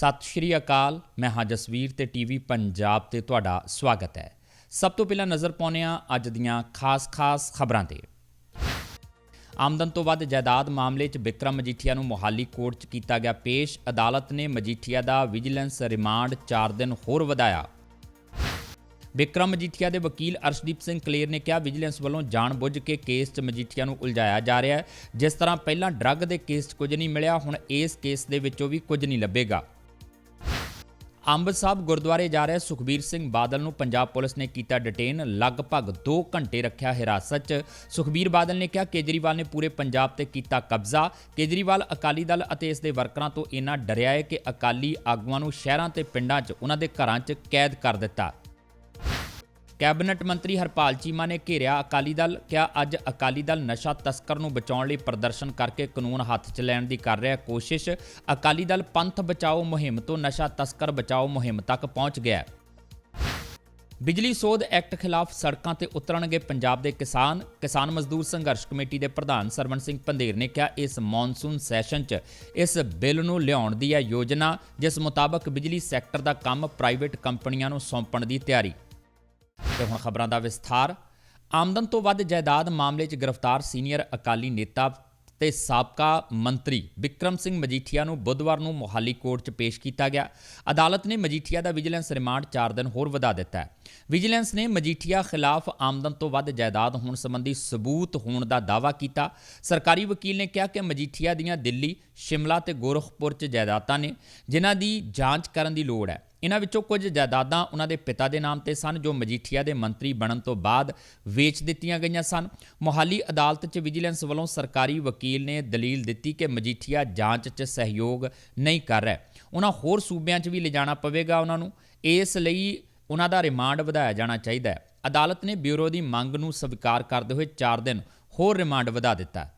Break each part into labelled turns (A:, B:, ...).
A: ਸਤਿ ਸ਼੍ਰੀ ਅਕਾਲ, ਮੈਂ ਹਾਂ ਜਸਵੀਰ ਤੇ ਟੀਵੀ ਪੰਜਾਬ ਤੇ ਤੁਹਾਡਾ ਸਵਾਗਤ ਹੈ। ਸਭ ਤੋਂ ਪਹਿਲਾਂ ਨਜ਼ਰ ਪਾਉਂਦੇ ਹਾਂ ਅੱਜ ਦੀਆਂ ਖਾਸ-ਖਾਸ ਖਬਰਾਂ ਤੇ। ਆਮਦਨ ਤੋਂ ਵੱਧ ਜਾਇਦਾਦ ਮਾਮਲੇ 'ਚ ਵਿਕਰਮ ਮਜੀਠੀਆ ਨੂੰ ਮੋਹਾਲੀ ਕੋਰਟ 'ਚ ਕੀਤਾ ਗਿਆ ਪੇਸ਼। ਅਦਾਲਤ ਨੇ ਮਜੀਠੀਆ ਦਾ ਵਿਜੀਲੈਂਸ ਰਿਮਾਂਡ 4 ਦਿਨ ਹੋਰ ਵਧਾਇਆ। ਵਿਕਰਮ ਮਜੀਠੀਆ ਦੇ ਵਕੀਲ ਅਰਸ਼ਦੀਪ ਸਿੰਘ ਕਲੇਰ ਨੇ ਕਿਹਾ, ਵਿਜੀਲੈਂਸ ਵੱਲੋਂ ਜਾਣਬੁੱਝ ਕੇ ਕੇਸ 'ਚ ਮਜੀਠੀਆ ਨੂੰ ਉਲਝਾਇਆ ਜਾ ਰਿਹਾ ਹੈ। ਜਿਸ ਤਰ੍ਹਾਂ ਪਹਿਲਾਂ ਡਰੱਗ ਦੇ ਕੇਸ 'ਚ ਕੁਝ ਨਹੀਂ ਮਿਲਿਆ, ਹੁਣ ਇਸ ਕੇਸ ਦੇ ਵਿੱਚੋਂ ਵੀ ਕੁਝ ਨਹੀਂ ਲੱਭੇਗਾ। ਅੰਬ ਸਾਹਿਬ ਗੁਰਦੁਆਰੇ ਜਾ ਰਹੇ ਸੁਖਬੀਰ ਸਿੰਘ ਬਾਦਲ ਨੂੰ ਪੰਜਾਬ ਪੁਲਿਸ ਨੇ ਕੀਤਾ ਡਿਟੇਨ ਲਗਭਗ 2 ਘੰਟੇ ਰੱਖਿਆ ਹਿਰਾਸਤ 'ਚ। ਸੁਖਬੀਰ ਬਾਦਲ ਨੇ ਕਿਹਾ, ਕੇਜਰੀਵਾਲ ਨੇ ਪੂਰੇ ਪੰਜਾਬ ਤੇ ਕੀਤਾ ਕਬਜ਼ਾ। ਕੇਜਰੀਵਾਲ ਅਕਾਲੀ ਦਲ ਅਤੇ ਇਸ ਦੇ ਵਰਕਰਾਂ ਤੋਂ ਇੰਨਾ ਡਰਿਆ ਹੈ ਕਿ ਅਕਾਲੀ ਆਗੂਆਂ ਨੂੰ ਸ਼ਹਿਰਾਂ ਤੇ ਪਿੰਡਾਂ 'ਚ, ਉਹਨਾਂ ਦੇ ਘਰਾਂ 'ਚ ਕੈਦ ਕਰ ਦਿੱਤਾ। ਕੈਬਨਿਟ ਮੰਤਰੀ ਹਰਪਾਲ ਚੀਮਾ ਨੇ ਘੇਰਿਆ ਅਕਾਲੀ ਦਲ, ਕਿਹਾ ਅੱਜ ਅਕਾਲੀ ਦਲ ਨਸ਼ਾ ਤਸਕਰ ਨੂੰ ਬਚਾਉਣ ਲਈ ਪ੍ਰਦਰਸ਼ਨ ਕਰਕੇ ਕਾਨੂੰਨ ਹੱਥ 'ਚ ਲੈਣ ਦੀ ਕਰ ਰਿਹਾ ਕੋਸ਼ਿਸ਼। ਅਕਾਲੀ ਦਲ ਪੰਥ ਬਚਾਓ ਮੁਹਿੰਮ ਤੋਂ ਨਸ਼ਾ ਤਸਕਰ ਬਚਾਓ ਮੁਹਿੰਮ ਤੱਕ ਪਹੁੰਚ ਗਿਆ ਬਿਜਲੀ ਸੋਧ ਐਕਟ ਖਿਲਾਫ ਸੜਕਾਂ ਤੇ ਉਤਰਨਗੇ ਪੰਜਾਬ ਦੇ ਕਿਸਾਨ। ਕਿਸਾਨ ਮਜ਼ਦੂਰ ਸੰਘਰਸ਼ ਕਮੇਟੀ ਦੇ ਪ੍ਰਧਾਨ ਸਰਵਣ ਸਿੰਘ ਪੰਧੇਰ ਨੇ ਕਿਹਾ, ਇਸ ਮੌਨਸੂਨ ਸੈਸ਼ਨ 'ਚ ਇਸ ਬਿੱਲ ਨੂੰ ਲਿਆਉਣ ਦੀ ਹੈ ਯੋਜਨਾ, ਜਿਸ ਮੁਤਾਬਕ ਬਿਜਲੀ ਸੈਕਟਰ ਦਾ ਕੰਮ ਪ੍ਰਾਈਵੇਟ ਕੰਪਨੀਆਂ ਨੂੰ ਸੌਂਪਣ ਦੀ ਤਿਆਰੀ। ਤੇ ਹੁਣ ਖਬਰਾਂ ਦਾ ਵਿਸਥਾਰ, ਆਮਦਨ ਤੋਂ ਵੱਧ ਜਾਇਦਾਦ ਮਾਮਲੇ 'ਚ ਗ੍ਰਿਫਤਾਰ ਸੀਨੀਅਰ ਅਕਾਲੀ ਨੇਤਾ ਤੇ ਸਾਬਕਾ ਮੰਤਰੀ ਵਿਕਰਮ ਸਿੰਘ ਮਜੀਠੀਆ ਨੂੰ ਬੁੱਧਵਾਰ ਨੂੰ ਮੋਹਾਲੀ ਕੋਰਟ 'ਚ ਪੇਸ਼ ਕੀਤਾ ਗਿਆ। ਅਦਾਲਤ ਨੇ ਮਜੀਠੀਆ ਦਾ ਵਿਜੀਲੈਂਸ ਰਿਮਾਂਡ 4 ਦਿਨ ਹੋਰ ਵਧਾ ਦਿੱਤਾ ਹੈ। ਵਿਜੀਲੈਂਸ ਨੇ ਮਜੀਠੀਆ ਖਿਲਾਫ ਆਮਦਨ ਤੋਂ ਵੱਧ ਜਾਇਦਾਦ ਹੋਣ ਸੰਬੰਧੀ ਸਬੂਤ ਹੋਣ ਦਾ ਦਾਅਵਾ ਕੀਤਾ। ਸਰਕਾਰੀ ਵਕੀਲ ਨੇ ਕਿਹਾ ਕਿ ਮਜੀਠੀਆ ਦੀਆਂ ਦਿੱਲੀ, ਸ਼ਿਮਲਾ ਤੇ ਗੋਰਖਪੁਰ 'ਚ ਜਾਇਦਾਦਾਂ ਨੇ, ਜਿਨ੍ਹਾਂ ਦੀ ਜਾਂਚ ਕਰਨ ਦੀ ਲੋੜ ਹੈ। ਇਹਨਾਂ ਵਿੱਚੋਂ ਕੁਝ ਜਾਇਦਾਦਾਂ ਉਹਨਾਂ ਦੇ ਪਿਤਾ ਦੇ ਨਾਮ ਤੇ ਸਨ, ਜੋ ਮਜੀਠੀਆ ਦੇ ਮੰਤਰੀ ਬਣਨ ਤੋਂ ਬਾਅਦ ਵੇਚ ਦਿੱਤੀਆਂ ਗਈਆਂ ਸਨ। ਮੋਹਾਲੀ ਅਦਾਲਤ 'ਚ ਵਿਜੀਲੈਂਸ ਵੱਲੋਂ ਸਰਕਾਰੀ ਵਕੀਲ ਨੇ ਦਲੀਲ ਦਿੱਤੀ ਕਿ ਮਜੀਠੀਆ ਜਾਂਚ 'ਚ ਸਹਿਯੋਗ ਨਹੀਂ ਕਰ ਰਿਹਾ। ਉਹਨਾਂ ਹੋਰ ਸੂਬਿਆਂ 'ਚ ਵੀ ਲਿਜਾਣਾ ਪਵੇਗਾ ਉਹਨਾਂ ਨੂੰ। ਇਸ ਲਈ ਉਹਨਾਂ ਦਾ ਰਿਮਾਂਡ ਵਧਾਇਆ ਜਾਣਾ ਚਾਹੀਦਾ ਹੈ। ਅਦਾਲਤ ਨੇ ਬਿਊਰੋ ਦੀ ਮੰਗ ਨੂੰ ਸਵੀਕਾਰ ਕਰਦੇ ਹੋਏ 4 ਦਿਨ ਹੋਰ ਰਿਮਾਂਡ ਵਧਾ ਦਿੱਤਾ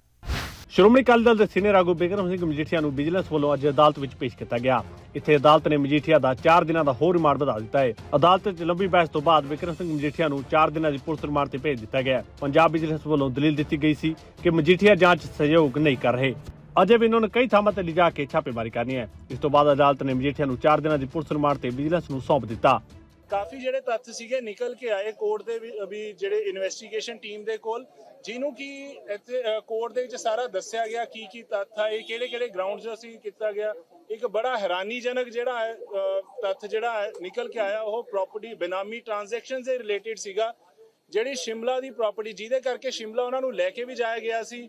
B: ਸ਼੍ਰੋਮਣੀ ਅਕਾਲੀ ਦਲ ਦੇ ਸੀਨੀਅਰ ਆਗੂ ਬਿਕਰਮ ਸਿੰਘ ਮਜੀਠੀਆ ਨੂੰ ਵਿਜੀਲੈਂਸ ਵੱਲੋਂ ਅੱਜ ਅਦਾਲਤ ਵਿੱਚ ਪੇਸ਼ ਕੀਤਾ ਗਿਆ। ਇੱਥੇ ਅਦਾਲਤ ਨੇ ਮਜੀਠੀਆ ਦਾ 4 ਦਿਨਾਂ ਦਾ ਹੋਰ ਰਿਮਾਂਡ ਵਧਾ ਦਿੱਤਾ ਹੈ। ਅਦਾਲਤ ਵਿੱਚ ਲੰਬੀ ਬਹਿਸ ਤੋਂ ਬਾਅਦ ਵਿਕਰਮ ਸਿੰਘ ਮਜੀਠੀਆ ਨੂੰ 4 ਦਿਨਾਂ ਦੀ ਪੁਲਿਸ ਰਿਮਾਂਡ ਤੇ ਭੇਜ ਦਿੱਤਾ ਗਿਆ। ਪੰਜਾਬ ਵਿਜੀਲੈਂਸ ਵੱਲੋਂ ਦਲੀਲ ਦਿੱਤੀ ਗਈ ਸੀ ਕਿ ਮਜੀਠੀਆ ਜਾਂਚ ਸਹਿਯੋਗ ਨਹੀਂ ਕਰ ਰਹੇ। ਅਜੇ ਵੀ ਇਹਨਾਂ ਨੇ ਕਈ ਥਾਵਾਂ ਤੇ ਲਿਜਾ ਕੇ ਛਾਪੇਮਾਰੀ ਕਰਨੀ ਹੈ। ਇਸ ਤੋਂ ਬਾਅਦ ਅਦਾਲਤ ਨੇ ਮਜੀਠੀਆ ਨੂੰ 4 ਦਿਨਾਂ ਦੀ ਪੁਲਿਸ ਰਿਮਾਂਡ ਤੇ ਵਿਜੀਲੈਂਸ ਨੂੰ ਸੌਂਪ ਦਿੱਤਾ।
C: ਕਾਫੀ ਜਿਹੜੇ ਤੱਥ ਸੀਗੇ ਨਿਕਲ ਕੇ ਆਏ ਕੋਰਟ ਦੇ ਵੀ ਜਿਹੜੇ ਇਨਵੈਸਟੀਗੇਸ਼ਨ ਟੀਮ ਦੇ ਕੋਲ, ਜਿਹਨੂੰ ਕਿ ਇੱਥੇ ਕੋਰਟ ਦੇ ਵਿੱਚ ਸਾਰਾ ਦੱਸਿਆ ਗਿਆ ਕੀ ਕੀ ਤੱਥ ਆ, ਇਹ ਕਿਹੜੇ ਕਿਹੜੇ ਗਰਾਊਂਡਸ ਅਸੀਂ ਕੀਤਾ ਗਿਆ। ਇੱਕ ਬੜਾ ਹੈਰਾਨੀਜਨਕ ਜਿਹੜਾ ਹੈ ਤੱਥ ਜਿਹੜਾ ਹੈ ਨਿਕਲ ਕੇ ਆਇਆ, ਉਹ ਪ੍ਰਾਪਰਟੀ ਬੇਨਾਮੀ ਟ੍ਰਾਂਜੈਕਸ਼ਨਸ ਦੇ ਰਿਲੇਟਡ ਸੀਗਾ, ਜਿਹੜੀ ਸ਼ਿਮਲਾ ਦੀ ਪ੍ਰਾਪਰਟੀ ਜਿਹਦੇ ਕਰਕੇ ਸ਼ਿਮਲਾ ਉਹਨਾਂ ਨੂੰ ਲੈ ਕੇ ਵੀ ਜਾਇਆ ਗਿਆ ਸੀ।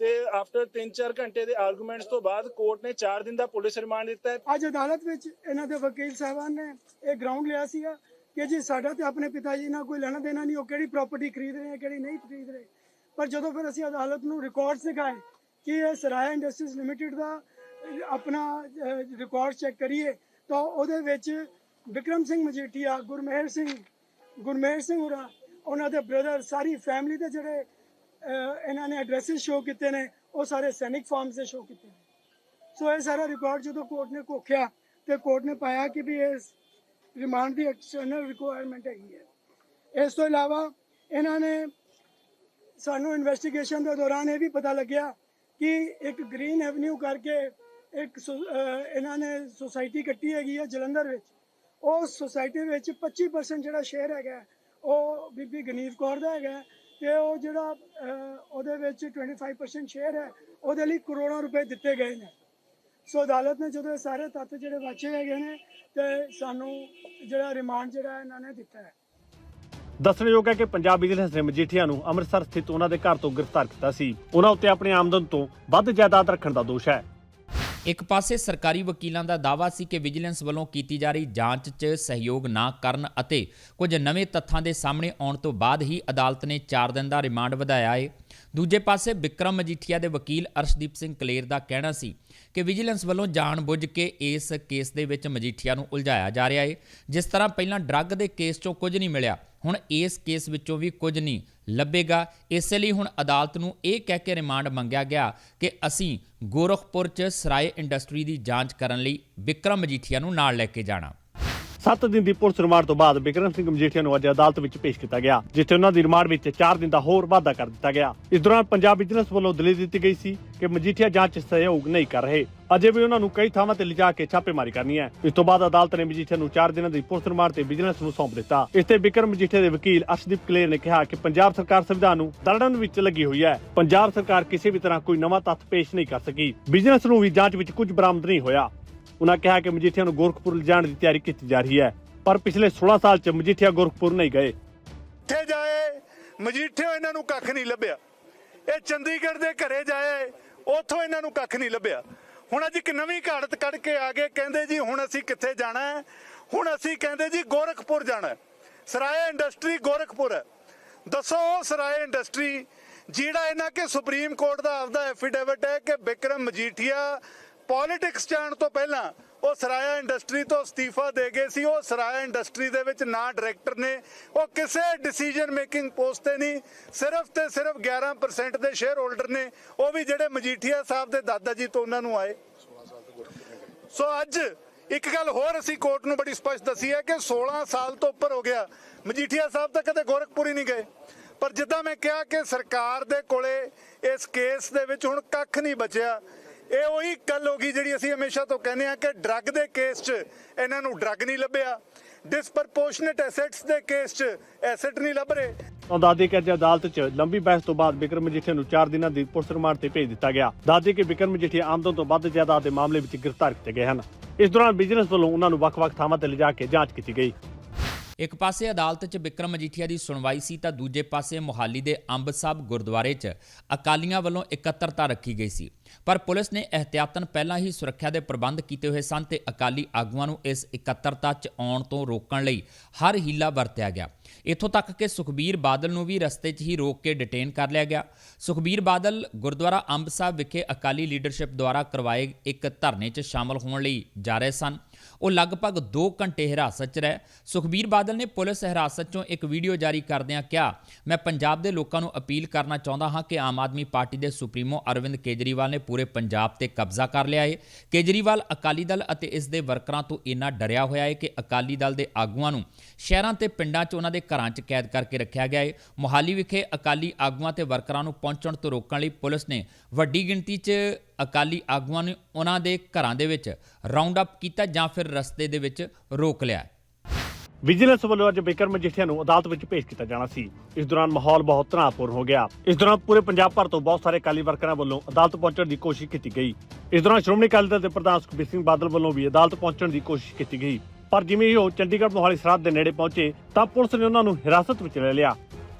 C: ਤੇ ਆਫਟਰ 3-4 ਘੰਟੇ ਦੇ ਆਰਗੂਮੈਂਟਸ ਤੋਂ ਬਾਅਦ ਕੋਰਟ ਨੇ 4 ਦਿਨ ਦਾ ਪੁਲਿਸ ਰਿਮਾਂਡ ਦਿੱਤਾ ਹੈ।
D: ਅੱਜ ਅਦਾਲਤ ਵਿੱਚ ਇਹਨਾਂ ਦੇ ਵਕੀਲ ਸਾਹਿਬਾਨ ਨੇ ਇਹ ਗਰਾਊਂਡ ਲਿਆ ਸੀਗਾ ਕਿ ਜੀ ਸਾਡਾ ਤੇ ਆਪਣੇ ਪਿਤਾ ਜੀ ਨਾਲ ਕੋਈ ਲੈਣਾ ਦੇਣਾ ਨਹੀਂ, ਉਹ ਕਿਹੜੀ ਪ੍ਰਾਪਰਟੀ ਖਰੀਦ ਰਹੇ ਹੈ ਕਿਹੜੀ ਨਹੀਂ ਖਰੀਦ ਰਹੇ। ਪਰ ਜਦੋਂ ਫਿਰ ਅਸੀਂ ਅਦਾਲਤ ਨੂੰ ਰਿਕਾਰਡ ਦਿਖਾਏ ਕਿ ਇਹ ਸਰਾਇਆ ਇੰਡਸਟਰੀਜ਼ ਲਿਮਟਿਡ ਦਾ ਆਪਣਾ ਰਿਕਾਰਡ ਚੈੱਕ ਕਰੀਏ, ਤਾਂ ਉਹਦੇ ਵਿੱਚ ਵਿਕਰਮ ਸਿੰਘ ਮਜੀਠੀਆ, ਗੁਰਮੇਹਰ ਸਿੰਘ ਗੁਰਮੇਹਰ ਸਿੰਘ ਹੋਰਾ, ਉਹਨਾਂ ਦੇ ਬ੍ਰਦਰ ਸਾਰੀ ਫੈਮਿਲੀ ਦੇ ਜਿਹੜੇ ਇਹਨਾਂ ਨੇ ਐਡਰੈਸਸ ਸ਼ੋ ਕੀਤੇ ਨੇ, ਉਹ ਸਾਰੇ ਸੈਨਿਕ ਫਾਰਮਸ ਦੇ ਸ਼ੋ ਕੀਤੇ ਨੇ। ਸੋ ਇਹ ਸਾਰਾ ਰਿਕਾਰਡ ਜਦੋਂ ਕੋਰਟ ਨੇ ਕੋਖਿਆ ਤੇ ਕੋਰਟ ਨੇ ਪਾਇਆ ਕਿ ਵੀ ਇਹ ਰਿਮਾਂਡ ਦੀ ਐਕਸਟਰਨਲ ਰਿਕੁਆਇਰਮੈਂਟ ਹੈਗੀ ਹੈ। ਇਸ ਤੋਂ ਇਲਾਵਾ ਇਹਨਾਂ ਨੇ ਸਾਨੂੰ ਇਨਵੈਸਟੀਗੇਸ਼ਨ ਦੇ ਦੌਰਾਨ ਇਹ ਵੀ ਪਤਾ ਲੱਗਿਆ ਕਿ ਇੱਕ ਗ੍ਰੀਨ ਐਵਨਿਊ ਕਰਕੇ ਇੱਕ ਇਹਨਾਂ ਨੇ ਸੁਸਾਇਟੀ ਕੱਟੀ ਹੈਗੀ ਹੈ ਜਲੰਧਰ ਵਿੱਚ। ਉਹ ਸੁਸਾਇਟੀ ਵਿੱਚ 25% ਜਿਹੜਾ ਸ਼ੇਅਰ ਹੈਗਾ, ਉਹ ਬੀਬੀ ਗਨੀਵ ਕੌਰ ਦਾ ਹੈਗਾ। ਤੇ ਉਹ ਜਿਹੜਾ ਉਹਦੇ ਵਿੱਚ 25% ਸ਼ੇਅਰ ਹੈ, ਉਹਦੇ ਲਈ ਕਰੋੜਾਂ ਰੁਪਏ ਦਿੱਤੇ ਗਏ ਨੇ। ਸੋ ਅਦਾਲਤ ਨੇ ਜਦੋਂ ਸਾਰੇ ਤੱਥ ਜਿਹੜੇ ਵਾਚੇ ਹੈਗੇ ਨੇ, ਤੇ ਸਾਨੂੰ ਜਿਹੜਾ ਰਿਮਾਂਡ ਜਿਹੜਾ ਇਹਨਾਂ ਨੇ ਦਿੱਤਾ ਹੈ।
B: ਦੱਸਣਯੋਗ ਹੈ ਕਿ ਪੰਜਾਬ ਵਿਜੀਲੈਂਸ ਨੇ ਮਜੀਠੀਆ ਨੂੰ ਅੰਮ੍ਰਿਤਸਰ ਸਥਿਤ ਉਹਨਾਂ ਦੇ ਘਰ ਤੋਂ ਗ੍ਰਿਫਤਾਰ ਕੀਤਾ ਸੀ। ਉਹਨਾਂ ਉੱਤੇ ਆਪਣੀ ਆਮਦਨ ਤੋਂ ਵੱਧ ਜਾਇਦਾਦ ਰੱਖਣ ਦਾ ਦੋਸ਼ ਹੈ।
A: ਇੱਕ ਪਾਸੇ ਸਰਕਾਰੀ ਵਕੀਲਾਂ ਦਾ ਦਾਅਵਾ ਸੀ ਕਿ ਵਿਜੀਲੈਂਸ ਵੱਲੋਂ ਕੀਤੀ ਜਾ ਰਹੀ ਜਾਂਚ 'ਚ ਸਹਿਯੋਗ ਨਾ ਕਰਨ ਅਤੇ ਕੁਝ ਨਵੇਂ ਤੱਥਾਂ ਦੇ ਸਾਹਮਣੇ ਆਉਣ ਤੋਂ ਬਾਅਦ ਹੀ ਅਦਾਲਤ ਨੇ 4 ਦਿਨ ਦਾ ਰਿਮਾਂਡ ਵਧਾਇਆ ਹੈ ਦੂਜੇ ਪਾਸੇ ਵਿਕਰਮ ਮਜੀਠੀਆ ਦੇ ਵਕੀਲ ਅਰਸ਼ਦੀਪ ਸਿੰਘ ਕਲੇਰ ਦਾ ਕਹਿਣਾ ਸੀ ਕਿ ਵਿਜੀਲੈਂਸ ਵੱਲੋਂ ਜਾਣਬੁੱਝ ਕੇ ਇਸ ਕੇਸ ਦੇ ਵਿੱਚ ਮਜੀਠੀਆ ਨੂੰ ਉਲਝਾਇਆ ਜਾ ਰਿਹਾ ਹੈ ਜਿਸ ਤਰ੍ਹਾਂ ਪਹਿਲਾਂ ਡਰੱਗ ਦੇ ਕੇਸ 'ਚੋਂ ਕੁਝ ਨਹੀਂ ਮਿਲਿਆ, ਹੁਣ ਇਸ ਕੇਸ ਵਿੱਚੋਂ ਵੀ ਕੁਝ ਨਹੀਂ ਲੱਭੇਗਾ। ਇਸ ਲਈ ਹੁਣ ਅਦਾਲਤ ਨੂੰ ਇਹ ਕਹਿ ਕੇ ਰਿਮਾਂਡ ਮੰਗਿਆ ਗਿਆ ਕਿ ਅਸੀਂ ਗੋਰਖਪੁਰ 'ਚ ਸਰਾਏ ਇੰਡਸਟਰੀ ਦੀ ਜਾਂਚ ਕਰਨ ਲਈ ਵਿਕਰਮ ਮਜੀਠੀਆ ਨੂੰ ਨਾਲ ਲੈ ਕੇ ਜਾਣਾ।
B: 7 ਦਿਨ ਦੀ ਪੁਲਿਸ ਰਿਮਾਂਡ ਤੋਂ ਬਾਅਦ ਬਿਕਰਮ ਸਿੰਘ ਮਜੀਠੀਆ ਨੂੰ ਅੱਜ ਅਦਾਲਤ ਵਿੱਚ ਪੇਸ਼ ਕੀਤਾ ਗਿਆ, ਜਿੱਥੇ ਉਹਨਾਂ ਦੀ ਰਿਮਾਂਡ ਵਿੱਚ 4 ਦਿਨ ਦਾ ਹੋਰ ਵਾਧਾ ਕਰ ਦਿੱਤਾ ਗਿਆ। ਇਸ ਦੌਰਾਨ ਪੰਜਾਬ ਵਿਜੀਲੈਂਸ ਵੱਲੋਂ ਦਲੀਲ ਦਿੱਤੀ ਗਈ ਸੀ ਕਿ ਮਜੀਠੀਆ ਜਾਂਚ ਸਹਿਯੋਗ ਨਹੀਂ ਕਰ ਰਹੇ। ਅਜੇ ਵੀ ਉਹਨਾਂ ਨੂੰ ਕਈ ਥਾਵਾਂ ਤੇ ਲਿਜਾ ਕੇ ਛਾਪੇਮਾਰੀ ਕਰਨੀ ਹੈ। ਇਸ ਤੋਂ ਬਾਅਦ ਅਦਾਲਤ ਨੇ ਮਜੀਠੀਆ ਨੂੰ 4 ਦਿਨਾਂ ਦੀ ਪੁਲਿਸ ਰਿਮਾਂਡ ਤੇ ਵਿਜੀਲੈਂਸ ਨੂੰ ਸੌਂਪ ਦਿੱਤਾ। ਇਸ ਤੇ ਬਿਕਰਮ ਮਜੀਠੀਆ ਦੇ ਵਕੀਲ ਅਰਸ਼ਦੀਪ ਕਲੇਰ ਨੇ ਕਿਹਾ ਕਿ ਪੰਜਾਬ ਸਰਕਾਰ ਸੰਵਿਧਾਨ ਨੂੰ ਦਰੜਨ ਵਿੱਚ ਲੱਗੀ ਹੋਈ ਹੈ। ਪੰਜਾਬ ਸਰਕਾਰ ਕਿਸੇ ਵੀ ਤਰ੍ਹਾਂ ਕੋਈ ਨਵਾਂ ਤੱਥ ਪੇਸ਼ ਨਹੀਂ ਕਰ ਸਕੀ। ਵਿਜੀਲੈਂਸ ਨੂੰ ਵੀ ਜਾਂਚ ਵਿੱਚ ਕੁਝ ਬਰਾਮਦ ਨਹੀਂ ਹੋਇਆ। ਉਹਨਾਂ ਕਿਹਾ ਕਿ ਮਜੀਠੀਆ ਨੂੰ ਗੋਰਖਪੁਰ ਲਿਜਾਣ ਦੀ ਤਿਆਰੀ ਕੀਤੀ ਜਾ ਰਹੀ ਹੈ, ਪਰ ਪਿਛਲੇ 16 ਸਾਲ ਚ ਮਜੀਠੀਆ ਗੋਰਖਪੁਰ ਨਹੀਂ ਗਏ।
E: ਇੱਥੇ ਜਾਏ, ਮਜੀਠਿਓ ਇਹਨਾਂ ਨੂੰ ਕੱਖ ਨਹੀਂ ਲੱਭਿਆ। ਇਹ ਚੰਡੀਗੜ੍ਹ ਦੇ ਘਰੇ ਜਾਏ, ਉੱਥੋਂ ਇਹਨਾਂ ਨੂੰ ਕੱਖ ਨਹੀਂ ਲੱਭਿਆ। ਹੁਣ ਅੱਜ ਇੱਕ ਨਵੀਂ ਘਾੜਤ ਕੱਢ ਕੇ ਆ ਗਏ, ਕਹਿੰਦੇ ਜੀ ਹੁਣ ਅਸੀਂ ਕਿੱਥੇ ਜਾਣਾ ਹੈ? ਹੁਣ ਅਸੀਂ ਕਹਿੰਦੇ ਜੀ ਗੋਰਖਪੁਰ ਜਾਣਾ ਸਰਾਏ ਇੰਡਸਟਰੀ ਗੋਰਖਪੁਰ ਹੈ। ਦੱਸੋ ਉਹ ਸਰਾਏ ਇੰਡਸਟਰੀ ਜਿਹੜਾ ਇਹਨਾਂ ਕੇ ਸੁਪਰੀਮ ਕੋਰਟ ਦਾ ਆਪਦਾ ਐਫੀਡੇਵਿਟ ਹੈ ਕਿ ਬਿਕਰਮ ਮਜੀਠੀਆ ਪੋਲਿਟਿਕਸ ਜਾਣ ਤੋਂ ਪਹਿਲਾਂ ਉਹ ਸਰਾਇਆ ਇੰਡਸਟਰੀ ਤੋਂ ਅਸਤੀਫਾ ਦੇ ਗਏ ਸੀ। ਉਹ ਸਰਾਇਆ ਇੰਡਸਟਰੀ ਦੇ ਵਿੱਚ ਨਾ ਡਾਇਰੈਕਟਰ ਨੇ। ਉਹ ਕਿਸੇ ਡਿਸੀਜਨ ਮੇਕਿੰਗ ਪੋਸਟ ਤੇ ਨਹੀਂ, ਸਿਰਫ ਤੇ ਸਿਰਫ 11% ਦੇ ਸ਼ੇਅਰ ਹੋਲਡਰ ਨੇ। ਉਹ ਵੀ ਜਿਹੜੇ ਮਜੀਠੀਆ ਸਾਹਿਬ ਦੇ ਦਾਦਾ ਜੀ ਤੋਂ ਉਹਨਾਂ ਨੂੰ ਆਏ। ਸੋ ਅੱਜ ਇੱਕ ਗੱਲ ਹੋਰ ਅਸੀਂ ਕੋਰਟ ਨੂੰ ਬੜੀ ਸਪਸ਼ਟ ਦੱਸੀ ਹੈ ਕਿ 16 ਸਾਲ ਤੋਂ ਉੱਪਰ ਹੋ ਗਿਆ। ਮਜੀਠੀਆ ਸਾਹਿਬ ਤਾਂ ਕਦੇ ਗੋਰਖਪੁਰ ਹੀ ਨਹੀਂ ਗਏ। ਪਰ ਜਿੱਦਾਂ ਮੈਂ ਕਿਹਾ ਕਿ ਸਰਕਾਰ ਦੇ ਕੋਲੇ ਇਸ ਕੇਸ ਦੇ ਵਿੱਚ ਹੁਣ ਕੱਖ ਨਹੀਂ ਬਚਿਆ। ਇਹ ਉਹੀ ਗੱਲ ਹੋ ਗਈ ਜਿਹੜੀ ਅਸੀਂ ਹਮੇਸ਼ਾ ਤੋਂ ਕਹਿੰਦੇ ਆ ਕਿ ਡਰੱਗ ਦੇ ਕੇਸ 'ਚ ਇਹਨਾਂ ਨੂੰ ਡਰੱਗ ਨਹੀਂ ਲੱਭਿਆ। ਡਿਸਪਰਪੋਰਸ਼ਨੇਟ ਐਸੈਟਸ ਦੇ ਕੇਸ 'ਚ ਐਸੈਟ ਨਹੀਂ ਲੱਭ ਰਹੇ।
B: ਤਾਂ ਦਾਦੇ ਕਿ ਅਦਾਲਤ 'ਚ ਲੰਬੀ ਬਹਿਸ ਤੋਂ ਬਾਅਦ ਬਿਕਰਮ ਮਜੀਠੀਆ ਨੂੰ 4 ਦਿਨਾਂ ਦੀ ਪੁਲਿਸ ਰਿਮਾਂਡ ਤੇ ਭੇਜ ਦਿੱਤਾ ਗਿਆ। ਦਾਦੇ ਕਿ ਬਿਕਰਮ ਮਜੀਠੀਆ ਆਮਦਨ ਤੋਂ ਵੱਧ ਜਾਇਦਾਦ ਦੇ ਮਾਮਲੇ ਵਿੱਚ ਗ੍ਰਿਫਤਾਰ ਕੀਤੇ ਗਏ ਹਨ। ਇਸ ਦੌਰਾਨ ਬਿਜ਼ਨਸ ਵੱਲੋਂ ਉਹਨਾਂ ਨੂੰ ਵੱਖ-ਵੱਖ ਥਾਵਾਂ ਤੇ ਲਿਜਾ ਕੇ ਜਾਂਚ ਕੀਤੀ ਗਈ।
A: ਇੱਕ ਪਾਸੇ ਅਦਾਲਤ 'ਚ ਵਿਕਰਮ ਮਜੀਠੀਆ ਦੀ ਸੁਣਵਾਈ ਸੀ ਤਾਂ ਦੂਜੇ ਪਾਸੇ ਮੁਹਾਲੀ ਦੇ ਅੰਬ ਸਾਹਿਬ ਗੁਰਦੁਆਰੇ 'ਚ ਅਕਾਲੀਆਂ ਵੱਲੋਂ ਇਕੱਤਰਤਾ ਰੱਖੀ ਗਈ ਸੀ। ਪਰ ਪੁਲਿਸ ਨੇ ਅਹਤਿਆਤਨ ਪਹਿਲਾਂ ਹੀ ਸੁਰੱਖਿਆ ਦੇ ਪ੍ਰਬੰਧ ਕੀਤੇ ਹੋਏ ਸਨ ਤੇ ਅਕਾਲੀ ਆਗੂਆਂ ਨੂੰ ਇਸ ਇਕੱਤਰਤਾ 'ਚ ਆਉਣ ਤੋਂ ਰੋਕਣ ਲਈ ਹਰ ਹੀਲਾ ਵਰਤਿਆ ਗਿਆ। ਇੱਥੋਂ ਤੱਕ ਕਿ ਸੁਖਬੀਰ ਬਾਦਲ ਨੂੰ ਵੀ ਰਸਤੇ 'ਚ ਹੀ ਰੋਕ ਕੇ ਡਿਟੇਨ ਕਰ ਲਿਆ ਗਿਆ। ਸੁਖਬੀਰ ਬਾਦਲ ਗੁਰਦੁਆਰਾ ਅੰਬ ਸਾਹਿਬ ਵਿਖੇ ਅਕਾਲੀ ਲੀਡਰਸ਼ਿਪ ਦੁਆਰਾ ਕਰਵਾਏ ਇੱਕ ਧਰਨੇ 'ਚ ਸ਼ਾਮਲ ਹੋਣ ਲਈ ਜਾ ਰਹੇ ਸਨ। ਉਹ ਲਗਭਗ 2 ਘੰਟੇ ਹਿਰਾਸਤ 'ਚ ਰਹੇ। ਸੁਖਬੀਰ ਬਾਦਲ ਨੇ ਪੁਲਿਸ ਹਿਰਾਸਤ 'ਚੋਂ ਇੱਕ ਵੀਡੀਓ ਜਾਰੀ ਕਰਦਿਆਂ ਕਿਹਾ, ਮੈਂ ਪੰਜਾਬ ਦੇ ਲੋਕਾਂ ਨੂੰ ਅਪੀਲ ਕਰਨਾ ਚਾਹੁੰਦਾ ਹਾਂ ਕਿ ਆਮ ਆਦਮੀ ਪਾਰਟੀ ਦੇ ਸੁਪਰੀਮੋ ਅਰਵਿੰਦ ਕੇਜਰੀਵਾਲ ਨੇ ਪੂਰੇ ਪੰਜਾਬ ਤੇ ਕਬਜ਼ਾ ਕਰ ਲਿਆ ਹੈ ਕੇਜਰੀਵਾਲ ਅਕਾਲੀ ਦਲ ਅਤੇ ਇਸ ਦੇ ਵਰਕਰਾਂ ਤੋਂ ਇੰਨਾ ਡਰਿਆ ਹੋਇਆ ਹੈ ਕਿ ਅਕਾਲੀ ਦਲ ਦੇ ਆਗੂਆਂ ਨੂੰ ਸ਼ਹਿਰਾਂ ਤੇ ਪਿੰਡਾਂ 'ਚ ਉਹਨਾਂ ਦੇ ਘਰਾਂ 'ਚ ਕੈਦ ਕਰਕੇ ਰੱਖਿਆ ਗਿਆ ਹੈ ਮੁਹਾਲੀ ਵਿਖੇ ਅਕਾਲੀ ਆਗੂਆਂ ਤੇ ਵਰਕਰਾਂ ਨੂੰ ਪਹੁੰਚਣ ਤੋਂ ਰੋਕਣ ਲਈ ਪੁਲਿਸ ਨੇ ਵੱਡੀ ਗਿਣਤੀ 'ਚ ਅਕਾਲੀ ਆਗੂਆਂ ਨੂੰ ਉਹਨਾਂ ਦੇ ਘਰਾਂ ਦੇ ਵਿੱਚ ਰਾਉਂਡ ਅਪ ਕੀਤਾ ਜਾਂ ਫਿਰ ਰਸਤੇ ਦੇ ਵਿੱਚ ਰੋਕ ਲਿਆ
B: ਵਿਜੀਲੈਂਸ ਵੱਲੋਂ ਅੱਜ ਬਿਕਰਮ ਮਜੀਠੀਆ ਨੂੰ ਅਦਾਲਤ ਵਿੱਚ ਪੇਸ਼ ਕੀਤਾ ਜਾਣਾ ਸੀ। ਇਸ ਦੌਰਾਨ ਮਾਹੌਲ ਬਹੁਤ ਤਣਾਅਪੂਰਨ ਹੋ ਗਿਆ। ਇਸ ਦੌਰਾਨ ਪੂਰੇ ਪੰਜਾਬ ਭਰ ਤੋਂ ਬਹੁਤ ਸਾਰੇ ਅਕਾਲੀ ਵਰਕਰਾਂ ਵੱਲੋਂ ਅਦਾਲਤ ਪਹੁੰਚਣ ਦੀ ਕੋਸ਼ਿਸ਼ ਕੀਤੀ ਗਈ। ਇਸ ਦੌਰਾਨ ਸ਼੍ਰੋਮਣੀ ਅਕਾਲੀ ਦਲ ਦੇ ਪ੍ਰਧਾਨ ਸੁਖਬੀਰ ਸਿੰਘ ਬਾਦਲ ਵੱਲੋਂ ਵੀ ਅਦਾਲਤ ਪਹੁੰਚਣ ਦੀ ਕੋਸ਼ਿਸ਼ ਕੀਤੀ ਗਈ। ਪਰ ਜਿਵੇਂ ਹੀ ਉਹ ਚੰਡੀਗੜ੍ਹ ਮੋਹਾਲੀ ਸਰਹੱਦ ਦੇ ਨੇੜੇ ਪਹੁੰਚੇ, ਤਾਂ ਪੁਲਿਸ ਨੇ ਉਹਨਾਂ ਨੂੰ ਹਿਰਾਸਤ ਵਿੱਚ ਲੈ ਲਿਆ।